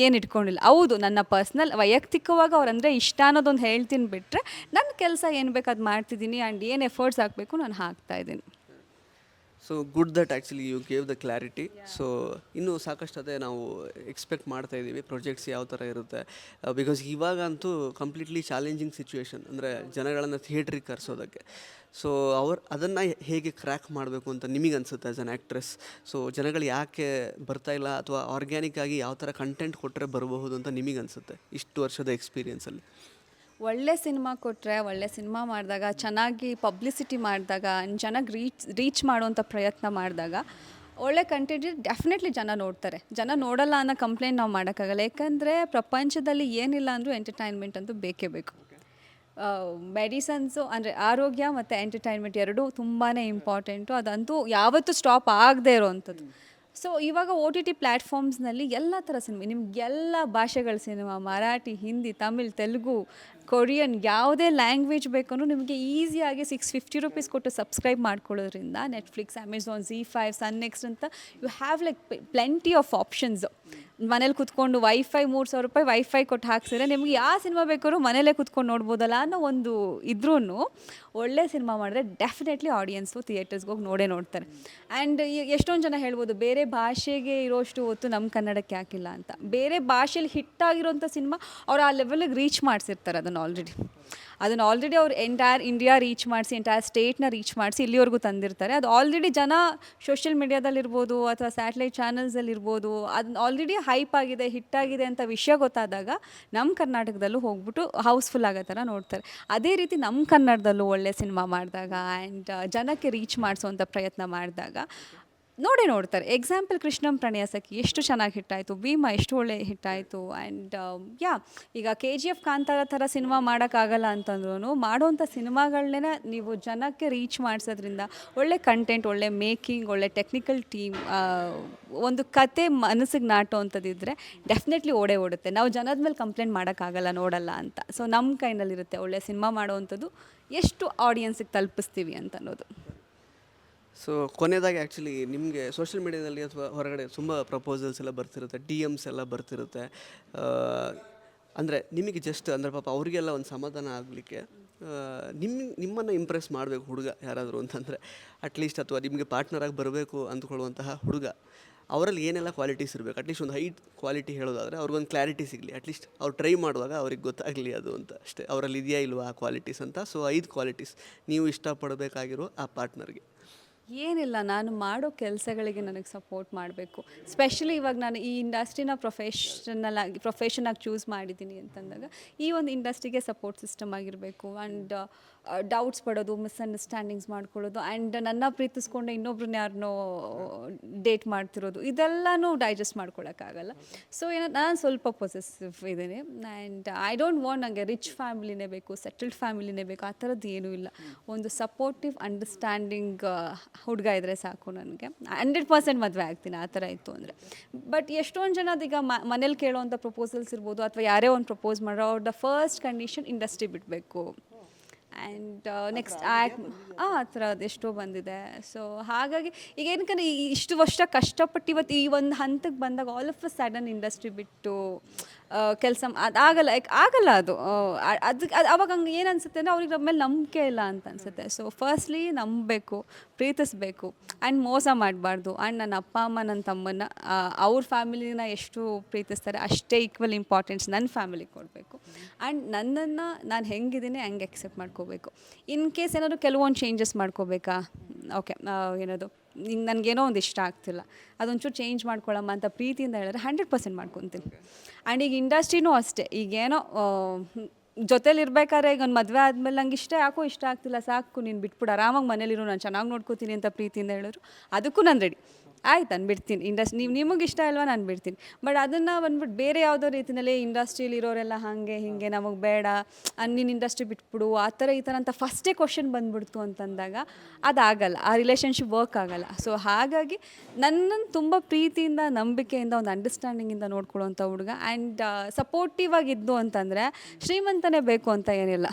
ಏನು ಇಟ್ಕೊಂಡಿಲ್ಲ. ಹೌದು, ನನ್ನ ಪರ್ಸ್ನಲ್ ವೈಯಕ್ತಿಕವಾಗಿ ಅವ್ರಂದರೆ ಇಷ್ಟ ಅನ್ನೋದೊಂದು ಹೇಳ್ತೀನಿ ಬಿಟ್ಟರೆ ನನ್ನ ಕೆಲಸ ಏನು ಬೇಕು ಅದು ಮಾಡ್ತಿದ್ದೀನಿ ಆ್ಯಂಡ್ ಏನು ಎಫರ್ಟ್ಸ್ ಹಾಕಬೇಕು ನಾನು ಹಾಕ್ತಾ ಇದ್ದೀನಿ. So good that actually you gave the clarity so ಇನ್ನೂ ಸಾಕಷ್ಟು ಅದೇ ನಾವು ಎಕ್ಸ್ಪೆಕ್ಟ್ ಮಾಡ್ತಾ ಇದ್ದೀವಿ. ಪ್ರೊಜೆಕ್ಟ್ಸ್ ಯಾವ ಥರ ಇರುತ್ತೆ. ಬಿಕಾಸ್ ಇವಾಗ ಅಂತೂ ಕಂಪ್ಲೀಟ್ಲಿ ಚಾಲೆಂಜಿಂಗ್ ಸಿಚುವೇಶನ್ ಅಂದರೆ ಜನಗಳನ್ನು ಥಿಯೇಟ್ರಿಗೆ ಕರೆಸೋದಕ್ಕೆ. ಸೊ ಅವ್ರು ಅದನ್ನು ಹೇಗೆ ಕ್ರ್ಯಾಕ್ ಮಾಡಬೇಕು ಅಂತ ನಿಮಗೆ ಅನಿಸುತ್ತೆ ಆ್ಯಸ್ ಅನ್ ಆ್ಯಕ್ಟ್ರೆಸ್ ಸೊ ಜನಗಳು ಯಾಕೆ ಬರ್ತಾ ಇಲ್ಲ ಅಥವಾ ಆರ್ಗ್ಯಾನಿಕ್ ಆಗಿ ಯಾವ ಥರ ಕಂಟೆಂಟ್ ಕೊಟ್ಟರೆ ಬರಬಹುದು ಅಂತ ನಿಮಗೆ ಅನಿಸುತ್ತೆ ಇಷ್ಟು ವರ್ಷದ ಎಕ್ಸ್ಪೀರಿಯನ್ಸಲ್ಲಿ ಒಳ್ಳೆ ಸಿನಿಮಾ ಕೊಟ್ಟರೆ ಒಳ್ಳೆ ಸಿನಿಮಾ ಮಾಡಿದಾಗ, ಚೆನ್ನಾಗಿ ಪಬ್ಲಿಸಿಟಿ ಮಾಡಿದಾಗ ಜನಕ್ಕೆ ರೀಚ್ ರೀಚ್ ಮಾಡುವಂಥ ಪ್ರಯತ್ನ ಮಾಡಿದಾಗ, ಒಳ್ಳೆ ಕಂಟೆಂಟ್ ಡೆಫಿನೆಟ್ಲಿ ಜನ ನೋಡ್ತಾರೆ. ಜನ ನೋಡಲ್ಲ ಅನ್ನೋ ಕಂಪ್ಲೇಂಟ್ ನಾವು ಮಾಡೋಕ್ಕಾಗಲ್ಲ. ಯಾಕಂದರೆ ಪ್ರಪಂಚದಲ್ಲಿ ಏನಿಲ್ಲ ಅಂದರೂ ಎಂಟರ್ಟೈನ್ಮೆಂಟ್ ಅಂತೂ ಬೇಕೇ ಬೇಕು. ಮೆಡಿಸನ್ಸು ಅಂದರೆ ಆರೋಗ್ಯ ಮತ್ತು ಎಂಟರ್ಟೈನ್ಮೆಂಟ್ ಎರಡೂ ತುಂಬಾ ಇಂಪಾರ್ಟೆಂಟು ಅದಂತೂ ಯಾವತ್ತೂ ಸ್ಟಾಪ್ ಆಗದೆ ಇರೋವಂಥದ್ದು ಸೊ ಇವಾಗ ಓ ಟಿ ಟಿ ಪ್ಲ್ಯಾಟ್ಫಾರ್ಮ್ಸ್ನಲ್ಲಿ ಎಲ್ಲ ಥರ ಸಿನಿಮಾ, ನಿಮ್ಗೆ ಎಲ್ಲ ಭಾಷೆಗಳ ಸಿನಿಮಾ, ಮರಾಠಿ, ಹಿಂದಿ, ತಮಿಳ್, ತೆಲುಗು ಕೊರಿಯನ್ ಯಾವುದೇ ಲ್ಯಾಂಗ್ವೇಜ್ ಬೇಕಂದ್ರೂ ನಿಮಗೆ ಈಸಿಯಾಗಿ ಸಿಕ್ಸ್ ಫಿಫ್ಟಿ ರುಪೀಸ್ ಕೊಟ್ಟು ಸಬ್ಸ್ಕ್ರೈಬ್ ಮಾಡ್ಕೊಳ್ಳೋದ್ರಿಂದ Netflix Amazon Zee five Sun Next ಅಂತ you have like plenty of options ಮನೇಲಿ ಕುತ್ಕೊಂಡು ವೈಫೈ ಮೂರು ಸಾವಿರ ರೂಪಾಯಿ ವೈಫೈ ಕೊಟ್ಟು ಹಾಕ್ಸಿದ್ರೆ ನಿಮ್ಗೆ ಯಾವ ಸಿನಿಮಾ ಬೇಕಾದ್ರೂ ಮನೇಲೇ ಕುತ್ಕೊಂಡು ನೋಡ್ಬೋದಲ್ಲ ಅನ್ನೋ ಒಂದು ಇದ್ರೂ ಒಳ್ಳೆ ಸಿನಿಮಾ ಮಾಡಿದ್ರೆ ಡೆಫಿನೆಟ್ಲಿ ಆಡಿಯನ್ಸು ಥಿಯೇಟರ್ಸ್ಗೆ ಹೋಗಿ ನೋಡೇ ನೋಡ್ತಾರೆ. ಆ್ಯಂಡ್ ಎಷ್ಟೊಂದು ಜನ ಹೇಳ್ಬೋದು, ಬೇರೆ ಭಾಷೆಗೆ ಇರೋಷ್ಟು ಹೊತ್ತು ನಮ್ಮ ಕನ್ನಡಕ್ಕೆ ಹಾಕಿಲ್ಲ ಅಂತ. ಬೇರೆ ಭಾಷೆಲಿ ಹಿಟ್ ಆಗಿರೋಂಥ ಸಿನಿಮಾ ಅವ್ರು ಆ ಲೆವೆಲಿಗೆ ರೀಚ್ ಮಾಡಿಸಿರ್ತಾರೆ ಅದನ್ನು ಆಲ್ರೆಡಿ ಅದನ್ನು ಆಲ್ರೆಡಿ ಅವ್ರು ಎಂಟೈರ್ ಇಂಡಿಯಾ ರೀಚ್ ಮಾಡಿಸಿ ಎಂಟೈರ್ ಸ್ಟೇಟ್ನ ರೀಚ್ ಮಾಡಿಸಿ ಇಲ್ಲಿವರೆಗೂ ತಂದಿರ್ತಾರೆ. ಅದು ಆಲ್ರೆಡಿ ಜನ ಸೋಷಿಯಲ್ ಮೀಡಿಯಾದಲ್ಲಿರ್ಬೋದು ಅಥವಾ ಸ್ಯಾಟಲೈಟ್ ಚಾನಲ್ಸಲ್ಲಿರ್ಬೋದು ಅದನ್ನ ಆಲ್ರೆಡಿ ಹೈಪ್ ಆಗಿದೆ ಹಿಟ್ ಆಗಿದೆ ಅಂತ ವಿಷಯ ಗೊತ್ತಾದಾಗ ನಮ್ಮ ಕರ್ನಾಟಕದಲ್ಲೂ ಹೋಗ್ಬಿಟ್ಟು ಹೌಸ್ಫುಲ್ ಆಗೋ ಥರ ನೋಡ್ತಾರೆ. ಅದೇ ರೀತಿ ನಮ್ಮ ಕನ್ನಡದಲ್ಲೂ ಒಳ್ಳೆ ಸಿನಿಮಾ ಮಾಡಿದಾಗ ಆ್ಯಂಡ್ ಜನಕ್ಕೆ ರೀಚ್ ಮಾಡಿಸೋವಂಥ ಪ್ರಯತ್ನ ಮಾಡಿದಾಗ ನೋಡೇ ನೋಡ್ತಾರೆ. ಎಕ್ಸಾಂಪಲ್ ಕೃಷ್ಣಂ ಪ್ರಣಯಾಸಕ್ಕೆ ಎಷ್ಟು ಚೆನ್ನಾಗಿ ಹಿಟ್ಟಾಯಿತು, ಭೀಮ ಎಷ್ಟು ಒಳ್ಳೆ ಹಿಟ್ಟಾಯಿತು ಆ್ಯಂಡ್ ಯಾ ಈಗ ಕೆ ಜಿ ಎಫ್ ಕಾಂತಾರ ಥರ ಸಿನಿಮಾ ಮಾಡೋಕ್ಕಾಗಲ್ಲ ಅಂತಂದ್ರೂ ಮಾಡೋವಂಥ ಸಿನಿಮಾಗಳನ್ನೇ ನೀವು ಜನಕ್ಕೆ ರೀಚ್ ಮಾಡಿಸೋದ್ರಿಂದ ಒಳ್ಳೆ ಕಂಟೆಂಟ್ ಒಳ್ಳೆ ಮೇಕಿಂಗ್ ಒಳ್ಳೆ ಟೆಕ್ನಿಕಲ್ ಟೀಮ್ ಒಂದು ಕತೆ ಮನಸ್ಸಿಗೆ ನಾಟುವಂಥದ್ದಿದ್ರೆ ಡೆಫಿನೆಟ್ಲಿ ಓಡೇ ಓಡುತ್ತೆ. ನಾವು ಜನದ ಮೇಲೆ ಕಂಪ್ಲೇಂಟ್ ಮಾಡೋಕ್ಕಾಗಲ್ಲ, ನೋಡಲ್ಲ ಅಂತ. ಸೊ ನಮ್ಮ ಕೈನಲ್ಲಿರುತ್ತೆ ಒಳ್ಳೆ ಸಿನಿಮಾ ಮಾಡೋವಂಥದ್ದು. ಎಷ್ಟು ಆಡಿಯನ್ಸಿಗೆ ತಲುಪಿಸ್ತೀವಿ ಅಂತ ಅನ್ನೋದು ಸೊ ಕೊನೆಯದಾಗಿ ಆ್ಯಕ್ಚುಲಿ ನಿಮಗೆ ಸೋಷಿಯಲ್ ಮೀಡಿಯಾದಲ್ಲಿ ಅಥವಾ ಹೊರಗಡೆ ತುಂಬ ಪ್ರಪೋಸಲ್ಸ್ ಎಲ್ಲ ಬರ್ತಿರುತ್ತೆ ಡಿ ಎಮ್ಸ್ ಎಲ್ಲ ಬರ್ತಿರುತ್ತೆ. ಅಂದರೆ ನಿಮಗೆ ಜಸ್ಟ್ ಅಂದರೆ ಪಾಪ ಅವರಿಗೆಲ್ಲ ಒಂದು ಸಮಾಧಾನ ಆಗಲಿಕ್ಕೆ ನಿಮ್ಮ ನಿಮ್ಮನ್ನು ಇಂಪ್ರೆಸ್ ಮಾಡಬೇಕು ಹುಡುಗ ಯಾರಾದರೂ ಅಂತಂದರೆ ಅಟ್ಲೀಸ್ಟ್ ಅಥವಾ ನಿಮಗೆ ಪಾರ್ಟ್ನರಾಗಿ ಬರಬೇಕು ಅಂದ್ಕೊಳ್ಳುವಂತಹ ಹುಡುಗ. ಅವರಲ್ಲಿ ಏನೆಲ್ಲ ಕ್ವಾಲಿಟೀಸ್ ಇರಬೇಕು? ಅಟ್ಲೀಸ್ಟ್ ಒಂದು ಹೈಟ್ ಕ್ವಾಲಿಟಿ ಹೇಳೋದಾದರೆ ಅವ್ರಿಗೊಂದು ಕ್ಲಾರಿಟಿ ಸಿಗಲಿ. ಅಟ್ಲೀಸ್ಟ್ ಅವ್ರು ಟ್ರೈ ಮಾಡುವಾಗ ಅವ್ರಿಗೆ ಗೊತ್ತಾಗಲಿ ಅದು ಅಂತ. ಅಷ್ಟೇ, ಅವರಲ್ಲಿ ಇದೆಯಾ ಇಲ್ವಾ ಆ ಕ್ವಾಲಿಟೀಸ್ ಅಂತ. ಸೊ ಐದು ಕ್ವಾಲಿಟೀಸ್ ನೀವು ಇಷ್ಟಪಡಬೇಕಾಗಿರೋ ಆ ಪಾರ್ಟ್ನರ್ಗೆ ಏನಿಲ್ಲ, ನಾನು ಮಾಡೋ ಕೆಲಸಗಳಿಗೆ ನನಗೆ ಸಪೋರ್ಟ್ ಮಾಡಬೇಕು. ಸ್ಪೆಷಲಿ ಇವಾಗ ನಾನು ಈ ಇಂಡಸ್ಟ್ರಿನ ಪ್ರೊಫೆಷನಲ್ ಆಗಿ ಪ್ರೊಫೆಷನಾಗಿ ಚೂಸ್ ಮಾಡಿದ್ದೀನಿ ಅಂತಂದಾಗ ಈ ಒಂದು ಇಂಡಸ್ಟ್ರಿಗೆ ಸಪೋರ್ಟ್ ಸಿಸ್ಟಮ್ ಆಗಿರಬೇಕು. ಆ್ಯಂಡ್ ಡೌಟ್ಸ್ ಪಡೋದು ಮಿಸ್ಅಂಡರ್ಸ್ಟ್ಯಾಂಡಿಂಗ್ಸ್ ಮಾಡ್ಕೊಳ್ಳೋದು ಆ್ಯಂಡ್ ನನ್ನ ಪ್ರೀತಿಸ್ಕೊಂಡು ಇನ್ನೊಬ್ರನ್ನ ಯಾರನ್ನೋ ಡೇಟ್ ಮಾಡ್ತಿರೋದು, ಇದೆಲ್ಲನೂ ಡೈಜೆಸ್ಟ್ ಮಾಡ್ಕೊಳಕ್ಕಾಗಲ್ಲ. ಸೊ ಏನೋ ನಾನು ಸ್ವಲ್ಪ ಪೊಸೆಸಿವ್ ಇದ್ದೀನಿ ಆ್ಯಂಡ್ ಐ ಡೋಂಟ್ ವಾಂಟ್ ನನಗೆ ರಿಚ್ ಫ್ಯಾಮಿಲಿನೇ ಬೇಕು ಸೆಟಲ್ಡ್ ಫ್ಯಾಮಿಲಿನೇ ಬೇಕು, ಆ ಥರದ್ದು ಏನೂ ಇಲ್ಲ. ಒಂದು ಸಪೋರ್ಟಿವ್ ಅಂಡರ್ಸ್ಟ್ಯಾಂಡಿಂಗ್ ಹುಡುಗ ಇದ್ದರೆ ಸಾಕು ನನಗೆ. ಹಂಡ್ರೆಡ್ ಪರ್ಸೆಂಟ್ ಮದುವೆ ಆಗ್ತೀನಿ, ಆ ಥರ ಇತ್ತು ಅಂದರೆ. ಬಟ್ ಎಷ್ಟೊಂದು ಜನ ಅದೀಗ ಮನೇಲಿ ಕೇಳೋವಂಥ ಪ್ರಪೋಸಲ್ಸ್ ಇರ್ಬೋದು, ಅಥವಾ ಯಾರೇ ಒಂದು ಪ್ರಪೋಸ್ ಮಾಡೋ ಅವ್ರದ್ದು ಫಸ್ಟ್ ಕಂಡೀಷನ್ ಇಂಡಸ್ಟ್ರಿ ಬಿಡಬೇಕು. ಆ್ಯಂಡ್ ನೆಕ್ಸ್ಟ್ ಆ್ಯಕ್ ಆ ಥರ ಅದೆಷ್ಟೋ ಬಂದಿದೆ. ಸೊ ಹಾಗಾಗಿ ಈಗ ಏನಕ್ಕೆ ಇಷ್ಟು ವರ್ಷ ಕಷ್ಟಪಟ್ಟು ಇವತ್ತು ಈ ಒಂದು ಹಂತಕ್ಕೆ ಬಂದಾಗ all of a sudden industry ಬಿಟ್ಟು ಕೆಲಸ ಆಗಲ್ಲ, ಯಾಕೆ ಆಗಲ್ಲ ಅದು. ಅದಕ್ಕೆ ಅದು ಅವಾಗ ಹಂಗೆ ಏನು ಅನಿಸುತ್ತೆ ಅಂದರೆ ಅವ್ರಿಗೆ ನಮ್ಮ ಮೇಲೆ ನಂಬಿಕೆ ಇಲ್ಲ ಅಂತ ಅನಿಸುತ್ತೆ. ಸೊ ಫಸ್ಟ್ಲಿ ನಂಬಬೇಕು, ಪ್ರೀತಿಸ್ಬೇಕು ಆ್ಯಂಡ್ ಮೋಸ ಮಾಡಬಾರ್ದು. ಆ್ಯಂಡ್ ನನ್ನ ಅಪ್ಪ, ಅಮ್ಮ, ನನ್ನ ತಮ್ಮನ್ನ ಅವ್ರ ಫ್ಯಾಮಿಲಿನ ಎಷ್ಟು ಪ್ರೀತಿಸ್ತಾರೆ ಅಷ್ಟೇ ಈಕ್ವಲ್ ಇಂಪಾರ್ಟೆನ್ಸ್ ನನ್ನ ಫ್ಯಾಮಿಲಿಗೆ ಕೊಡಬೇಕು. ಆ್ಯಂಡ್ ನನ್ನನ್ನು ನಾನು ಹೆಂಗಿದ್ದೀನಿ ಹಂಗೆ ಎಕ್ಸೆಪ್ಟ್ ಮಾಡ್ಕೋಬೇಕು. ಇನ್ ಕೇಸ್ ಏನಾದರೂ ಕೆಲವೊಂದು ಚೇಂಜಸ್ ಮಾಡ್ಕೋಬೇಕಾ? ಓಕೆ ಏನದು? ಹಿಂಗೆ ನನಗೇನೋ ಒಂದು ಇಷ್ಟ ಆಗ್ತಿಲ್ಲ. ಅದೊಂಚೂರು ಚೇಂಜ್ ಮಾಡ್ಕೊಳ್ಳಮ್ಮ ಅಂತ ಪ್ರೀತಿಯಿಂದ ಹೇಳಿದ್ರೆ ಹಂಡ್ರೆಡ್ ಪರ್ಸೆಂಟ್ ಮಾಡ್ಕೊತೀನಿ. ಆ್ಯಂಡ್ ಈಗ ಇಂಡಸ್ಟ್ರಿನೂ ಅಷ್ಟೇ. ಈಗೇನೋ ಜೊತೇಲಿ ಇರ್ಬೇಕಾದ್ರೆ ಈಗ ಒಂದು ಮದುವೆ ಆದಮೇಲೆ ನಂಗೆ ಇಷ್ಟ ಯಾಕೋ ಇಷ್ಟ ಆಗ್ತಿಲ್ಲ. ಸಾಕು ನೀನು ಬಿಟ್ಬಿಡು. ಆರಾಮಾಗಿ ಮನೇಲಿರು ನಾನು ಚೆನ್ನಾಗಿ ನೋಡ್ಕೋತೀನಿ ಅಂತ ಪ್ರೀತಿಯಿಂದ ಹೇಳಿದ್ರು. ಅದಕ್ಕೂ ನಾನು ರೆಡಿ ಆಯ್ತು, ನಾನು ಬಿಡ್ತೀನಿ. ಇಂಡಸ್ಟ್ರಿ ನೀವು ನಿಮಗೆ ಇಷ್ಟ ಅಲ್ವಾ ನಾನು ಬಿಡ್ತೀನಿ. ಬಟ್ ಅದನ್ನು ಬಂದ್ಬಿಟ್ಟು ಬೇರೆ ಯಾವುದೋ ರೀತಿಯಲ್ಲಿ ಇಂಡಸ್ಟ್ರೀಲಿ ಇರೋರೆಲ್ಲ ಹಾಗೆ, ಹೀಗೆ ನಮಗೆ ಬೇಡ ನೀನು ಇಂಡಸ್ಟ್ರಿ ಬಿಟ್ಬಿಡು, ಆ ಥರ ಈ ಥರ ಅಂತ ಫಸ್ಟೇ ಕ್ವಶನ್ ಬಂದ್ಬಿಡ್ತು ಅಂತಂದಾಗ ಅದಾಗಲ್ಲ, ಆ ರಿಲೇಷನ್ಶಿಪ್ ವರ್ಕ್ ಆಗಲ್ಲ. ಸೊ ಹಾಗಾಗಿ ನನ್ನನ್ನು ತುಂಬ ಪ್ರೀತಿಯಿಂದ, ನಂಬಿಕೆಯಿಂದ, ಒಂದು ಅಂಡರ್ಸ್ಟ್ಯಾಂಡಿಂಗಿಂದ ನೋಡ್ಕೊಳ್ಳೋಂಥ ಹುಡುಗ ಆ್ಯಂಡ್ ಸಪೋರ್ಟಿವ್ ಆಗಿದ್ದು ಅಂತಂದರೆ ಶ್ರೀಮಂತನೇ ಬೇಕು ಅಂತ ಏನಿಲ್ಲ.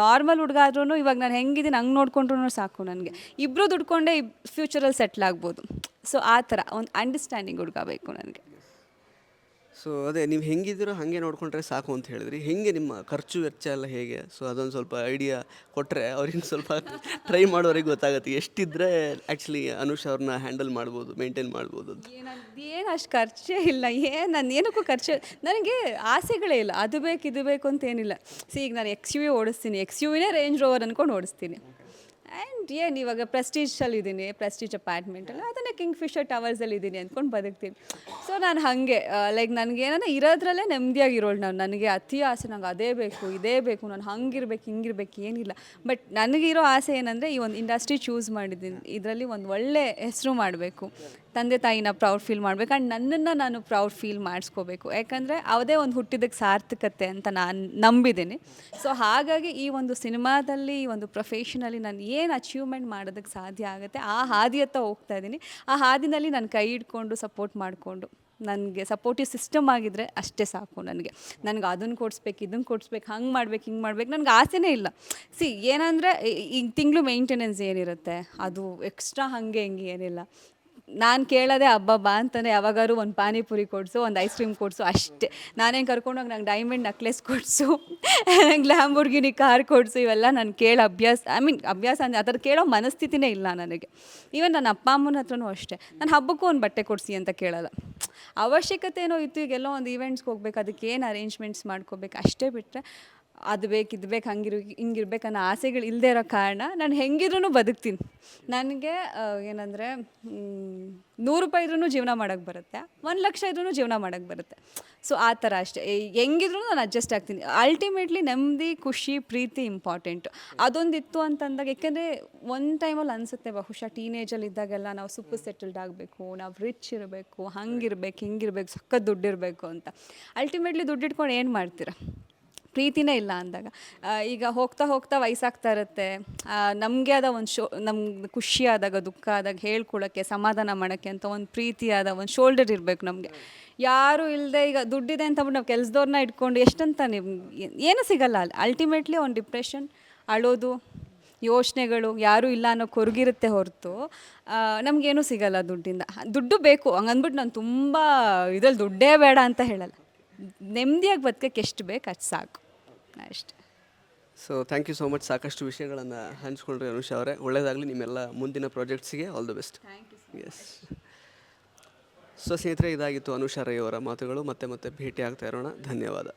ನಾರ್ಮಲ್ ಹುಡುಗ ಆದ್ರೂ ಇವಾಗ ನಾನು ಹೆಂಗಿದ್ದೀನಿ ಹಂಗೆ ನೋಡ್ಕೊಂಡ್ರು ಸಾಕು ನನಗೆ. ಇಬ್ಬರು ದುಡ್ಕೊಂಡೇ ಫ್ಯೂಚರಲ್ಲಿ ಸೆಟ್ಲ್ ಆಗ್ಬೋದು. ಸೊ ಆ ಥರ ಒಂದು ಅಂಡರ್ಸ್ಟ್ಯಾಂಡಿಂಗ್ ಹುಡುಗ ಬೇಕು ನನಗೆ. ಸೊ ಅದೇ ನೀವು ಹೆಂಗಿದ್ದೀರೋ ಹಾಗೆ ನೋಡ್ಕೊಂಡ್ರೆ ಸಾಕು ಅಂತ ಹೇಳಿದ್ರಿ. ಹೆಂಗೆ ನಿಮ್ಮ ಖರ್ಚು ವೆಚ್ಚ ಎಲ್ಲ ಹೇಗೆ? ಸೊ ಅದೊಂದು ಸ್ವಲ್ಪ ಐಡಿಯಾ ಕೊಟ್ಟರೆ ಅವ್ರಿಗೆ ಸ್ವಲ್ಪ ಟ್ರೈ ಮಾಡೋರಿಗೆ ಗೊತ್ತಾಗುತ್ತೆ. ಎಷ್ಟಿದ್ರೆ ಆ್ಯಕ್ಚುಲಿ ಅನುಷ್ ಅವ್ರನ್ನ ಹ್ಯಾಂಡಲ್ ಮಾಡ್ಬೋದು ಮೇಂಟೈನ್ ಮಾಡ್ಬೋದು ಅಂತ. ಏನು ಅಷ್ಟು ಖರ್ಚೇ ಇಲ್ಲ. ಏನು ನಾನು ಏನಕ್ಕೂ ಖರ್ಚು ನನಗೆ ಆಸೆಗಳೇ ಇಲ್ಲ. ಅದು ಬೇಕು ಇದು ಬೇಕು ಅಂತ ಏನಿಲ್ಲ. ಸಿ ಈಗ ನಾನು ಎಕ್ಸ್ ಯು ವಿ ಓಡಿಸ್ತೀನಿ. ಎಕ್ಸ್ ಯು ವಿನೇ ರೇಂಜ್ ರೋವರ್ ಅಂದ್ಕೊಂಡು ಓಡಿಸ್ತೀನಿ. ಆ್ಯಂಡ್ ಏನು, ಇವಾಗ ಪ್ರೆಸ್ಟೀಜಲ್ಲಿ ಇದ್ದೀನಿ ಪ್ರೆಸ್ಟೀಜ್ ಅಪಾರ್ಟ್ಮೆಂಟಲ್ಲಿ ಅದನ್ನೇ ಕಿಂಗ್ ಫಿಶರ್ ಟವರ್ಸಲ್ಲಿ ಇದ್ದೀನಿ ಅಂದ್ಕೊಂಡು ಬದುಕ್ತೀನಿ. ಸೊ ನಾನು ಹಾಗೆ ಲೈಕ್ ನನಗೆ ಏನಂದ್ರೆ ಇರೋದ್ರಲ್ಲೇ ನೆಮ್ಮದಿಯಾಗಿರೋಳು ನಾನು. ನನಗೆ ಅತಿ ಆಸೆ, ನಂಗೆ ಅದೇ ಬೇಕು, ಇದೇ ಬೇಕು, ನಾನು ಹಂಗಿರ್ಬೇಕು, ಹಿಂಗಿರ್ಬೇಕು, ಏನಿಲ್ಲ. ಬಟ್ ನನಗಿರೋ ಆಸೆ ಏನಂದರೆ ಈ ಒಂದು ಇಂಡಸ್ಟ್ರಿ ಚೂಸ್ ಮಾಡಿದ್ದೀನಿ. ಇದರಲ್ಲಿ ಒಂದು ಒಳ್ಳೆ ಹೆಸರು ಮಾಡಬೇಕು. ತಂದೆ ತಾಯಿನ ಪ್ರೌಡ್ ಫೀಲ್ ಮಾಡಬೇಕು. ಆ್ಯಂಡ್ ನನ್ನನ್ನು ನಾನು ಪ್ರೌಡ್ ಫೀಲ್ ಮಾಡಿಸ್ಕೋಬೇಕು. ಯಾಕಂದರೆ ಯಾವುದೇ ಒಂದು ಹುಟ್ಟಿದಕ್ಕೆ ಸಾರ್ಥಕತೆ ಅಂತ ನಾನು ನಂಬಿದ್ದೀನಿ. ಸೊ ಹಾಗಾಗಿ ಈ ಒಂದು ಸಿನಿಮಾದಲ್ಲಿ, ಈ ಒಂದು ಪ್ರೊಫೆಷನಲ್ಲಿ ನಾನು ಏನು ಅಚೀವ್ಮೆಂಟ್ ಮಾಡೋದಕ್ಕೆ ಸಾಧ್ಯ ಆಗುತ್ತೆ, ಆ ಹಾದಿಯತ್ತ ಹೋಗ್ತಾ ಇದ್ದೀನಿ. ಆ ಹಾದಿನಲ್ಲಿ ನಾನು ಕೈ ಹಿಡ್ಕೊಂಡು ಸಪೋರ್ಟ್ ಮಾಡಿಕೊಂಡು, ನನಗೆ ಸಪೋರ್ಟಿವ್ ಸಿಸ್ಟಮ್ ಆಗಿದ್ದರೆ ಅಷ್ಟೇ ಸಾಕು ನನಗೆ. ನನಗೆ ಅದನ್ನು ಕೊಡಿಸ್ಬೇಕು ಇದನ್ನು ಕೊಡಿಸ್ಬೇಕು, ಹಂಗೆ ಮಾಡ್ಬೇಕು, ಹಿಂಗೆ ಮಾಡ್ಬೇಕು, ನನಗೆ ಆಸೆನೇ ಇಲ್ಲ. ಸಿ ಏನಂದರೆ ಈಗ ತಿಂಗಳು ಮೇಂಟೆನೆನ್ಸ್ ಏನಿರುತ್ತೆ, ಅದು ಎಕ್ಸ್ಟ್ರಾ ಹಾಗೆ ಹಿಂಗೆ ಏನಿಲ್ಲ. ನಾನು ಕೇಳೋದೇ ಅಬ್ಬಬ್ಬಾ ಬಾ ಯಾವಾಗಾದ್ರೂ ಒಂದು ಪಾನಿಪುರಿ ಕೊಡಿಸು, ಒಂದು ಐಸ್ ಕ್ರೀಮ್ ಕೊಡಿಸು, ಅಷ್ಟೇ. ನಾನೇನು ಕರ್ಕೊಂಡೋಗಿ ನಂಗೆ ಡೈಮಂಡ್ ನಕ್ಲೆಸ್ ಕೊಡಿಸು ನಂಗೆ ಲ್ಯಾಂಬೋರ್ಗಿನಿ ಕಾರ್ ಕೊಡಿಸು, ಇವೆಲ್ಲ ನಾನು ಕೇಳೋ ಅಭ್ಯಾಸ. ಐ ಮೀನ್ ಅಭ್ಯಾಸ ಅಂದರೆ ಥರ ಕೇಳೋ ಮನಸ್ಥಿತಿನೇ ಇಲ್ಲ ನನಗೆ. ಈವನ್ ನನ್ನ ಅಪ್ಪ, ಅಮ್ಮನ ಹತ್ರನೂ ಅಷ್ಟೇ. ನಾನು ಹಬ್ಬಕ್ಕೂ ಒಂದು ಬಟ್ಟೆ ಕೊಡಿಸಿ ಅಂತ ಕೇಳಲ್ಲ. ಅವಶ್ಯಕತೆ ಏನೋ ಇತ್ತು, ಈಗೆಲ್ಲೋ ಒಂದು ಈವೆಂಟ್ಸ್ಗೆ ಹೋಗ್ಬೇಕು ಅದಕ್ಕೆ ಏನು ಅರೇಂಜ್ಮೆಂಟ್ಸ್ ಮಾಡ್ಕೋಬೇಕು, ಅಷ್ಟೇ ಬಿಟ್ಟರೆ ಅದು ಬೇಕು, ಇದು ಬೇಕು, ಹಂಗಿರು ಹಿಂಗಿರ್ಬೇಕು ಅನ್ನೋ ಆಸೆಗಳು ಇಲ್ಲದೆ ಇರೋ ಕಾರಣ ನಾನು ಹೆಂಗಿದ್ರೂ ಬದುಕ್ತೀನಿ. ನನಗೆ ಏನಂದರೆ ನೂರು ರೂಪಾಯಿ ಇದ್ರೂ ಜೀವನ ಮಾಡೋಕ್ಕೆ ಬರುತ್ತೆ, ಒಂದು ಲಕ್ಷ ಇದ್ರೂ ಜೀವನ ಮಾಡೋಕ್ಕೆ ಬರುತ್ತೆ. ಸೊ ಆ ಥರ ಅಷ್ಟೇ. ಹೆಂಗಿದ್ರೂ ನಾನು ಅಡ್ಜಸ್ಟ್ ಆಗ್ತೀನಿ. ಅಲ್ಟಿಮೇಟ್ಲಿ ನೆಮ್ಮದಿ, ಖುಷಿ, ಪ್ರೀತಿ ಇಂಪಾರ್ಟೆಂಟ್ ಅದೊಂದಿತ್ತು ಅಂತಂದಾಗ ಯಾಕೆಂದರೆ ಒಂದು ಟೈಮಲ್ಲಿ ಅನಿಸುತ್ತೆ, ಬಹುಶಃ ಟೀನೇಜಲ್ಲಿ ಇದ್ದಾಗೆಲ್ಲ ನಾವು ಸೂಪರ್ ಸೆಟಲ್ಡ್ ಆಗಬೇಕು, ನಾವು ರಿಚ್ ಇರಬೇಕು, ಹಂಗಿರ್ಬೇಕು, ಹಿಂಗಿರ್ಬೇಕು ಸಕ್ಕ ದುಡ್ಡಿರಬೇಕು ಅಂತ. ಅಲ್ಟಿಮೇಟ್ಲಿ ದುಡ್ಡು ಇಟ್ಕೊಂಡು ಏನು ಮಾಡ್ತೀರಾ? ಪ್ರೀತಿನೇ ಇಲ್ಲ ಅಂದಾಗ. ಈಗ ಹೋಗ್ತಾ ಹೋಗ್ತಾ ವಯಸ್ಸಾಗ್ತಾ ಇರುತ್ತೆ. ನಮಗೆ ಆದ ಒಂದು ಶೋ, ನಮ್ಗೆ ಖುಷಿ ಆದಾಗ, ದುಃಖ ಆದಾಗ ಹೇಳ್ಕೊಳ್ಳೋಕ್ಕೆ ಸಮಾಧಾನ ಮಾಡೋಕ್ಕೆ ಅಂತ ಒಂದು ಪ್ರೀತಿಯಾದ ಒಂದು ಶೋಲ್ಡರ್ ಇರಬೇಕು ನಮಗೆ. ಯಾರು ಇಲ್ಲದೆ ಈಗ ದುಡ್ಡಿದೆ ಅಂತ ನಾವು ಕೆಲಸದವ್ರನ್ನ ಇಟ್ಕೊಂಡು ಎಷ್ಟಂತ ನಿಮ್ಗೆ ಏನೂ ಸಿಗಲ್ಲ. ಅಲ್ಲಿ ಅಲ್ಟಿಮೇಟ್ಲಿ ಒಂದು ಡಿಪ್ರೆಷನ್ ಅಳೋದು, ಯೋಚನೆಗಳು ಯಾರೂ ಇಲ್ಲ ಅನ್ನೋ ಕೊರಗಿರುತ್ತೆ ಹೊರತು ನಮಗೇನೂ ಸಿಗಲ್ಲ ದುಡ್ಡಿಂದ. ದುಡ್ಡು ಬೇಕು, ಹಂಗಂದ್ಬಿಟ್ಟು ನಾನು ತುಂಬ ಇದ್ರಲ್ಲಿ ದುಡ್ಡೇ ಬೇಡ ಅಂತ ಹೇಳಲ್ಲ. ನೆಮ್ಮದಿಯಾಗಿ ಬದುಕಕ್ಕೆ ಎಷ್ಟು ಬೇಕು ಅದು ಸಾಕು. ಅಷ್ಟೆ. So thank you so much ಸಾಕಷ್ಟು ವಿಷಯಗಳನ್ನು ಹಂಚ್ಕೊಂಡ್ರಿ ಅನುಷಾ ಅವರೇ. ಒಳ್ಳೆಯದಾಗಲಿ ನಿಮ್ಮೆಲ್ಲ ಮುಂದಿನ ಪ್ರಾಜೆಕ್ಟ್ಸಿಗೆ all the best yes so ಸ್ನೇಹಿತರೆ ಇದಾಗಿತ್ತು ಅನುಷಾ ರೈ ಅವರ ಮಾತುಗಳು. ಮತ್ತೆ ಮತ್ತೆ ಭೇಟಿ ಆಗ್ತಾ ಇರೋಣ. ಧನ್ಯವಾದ.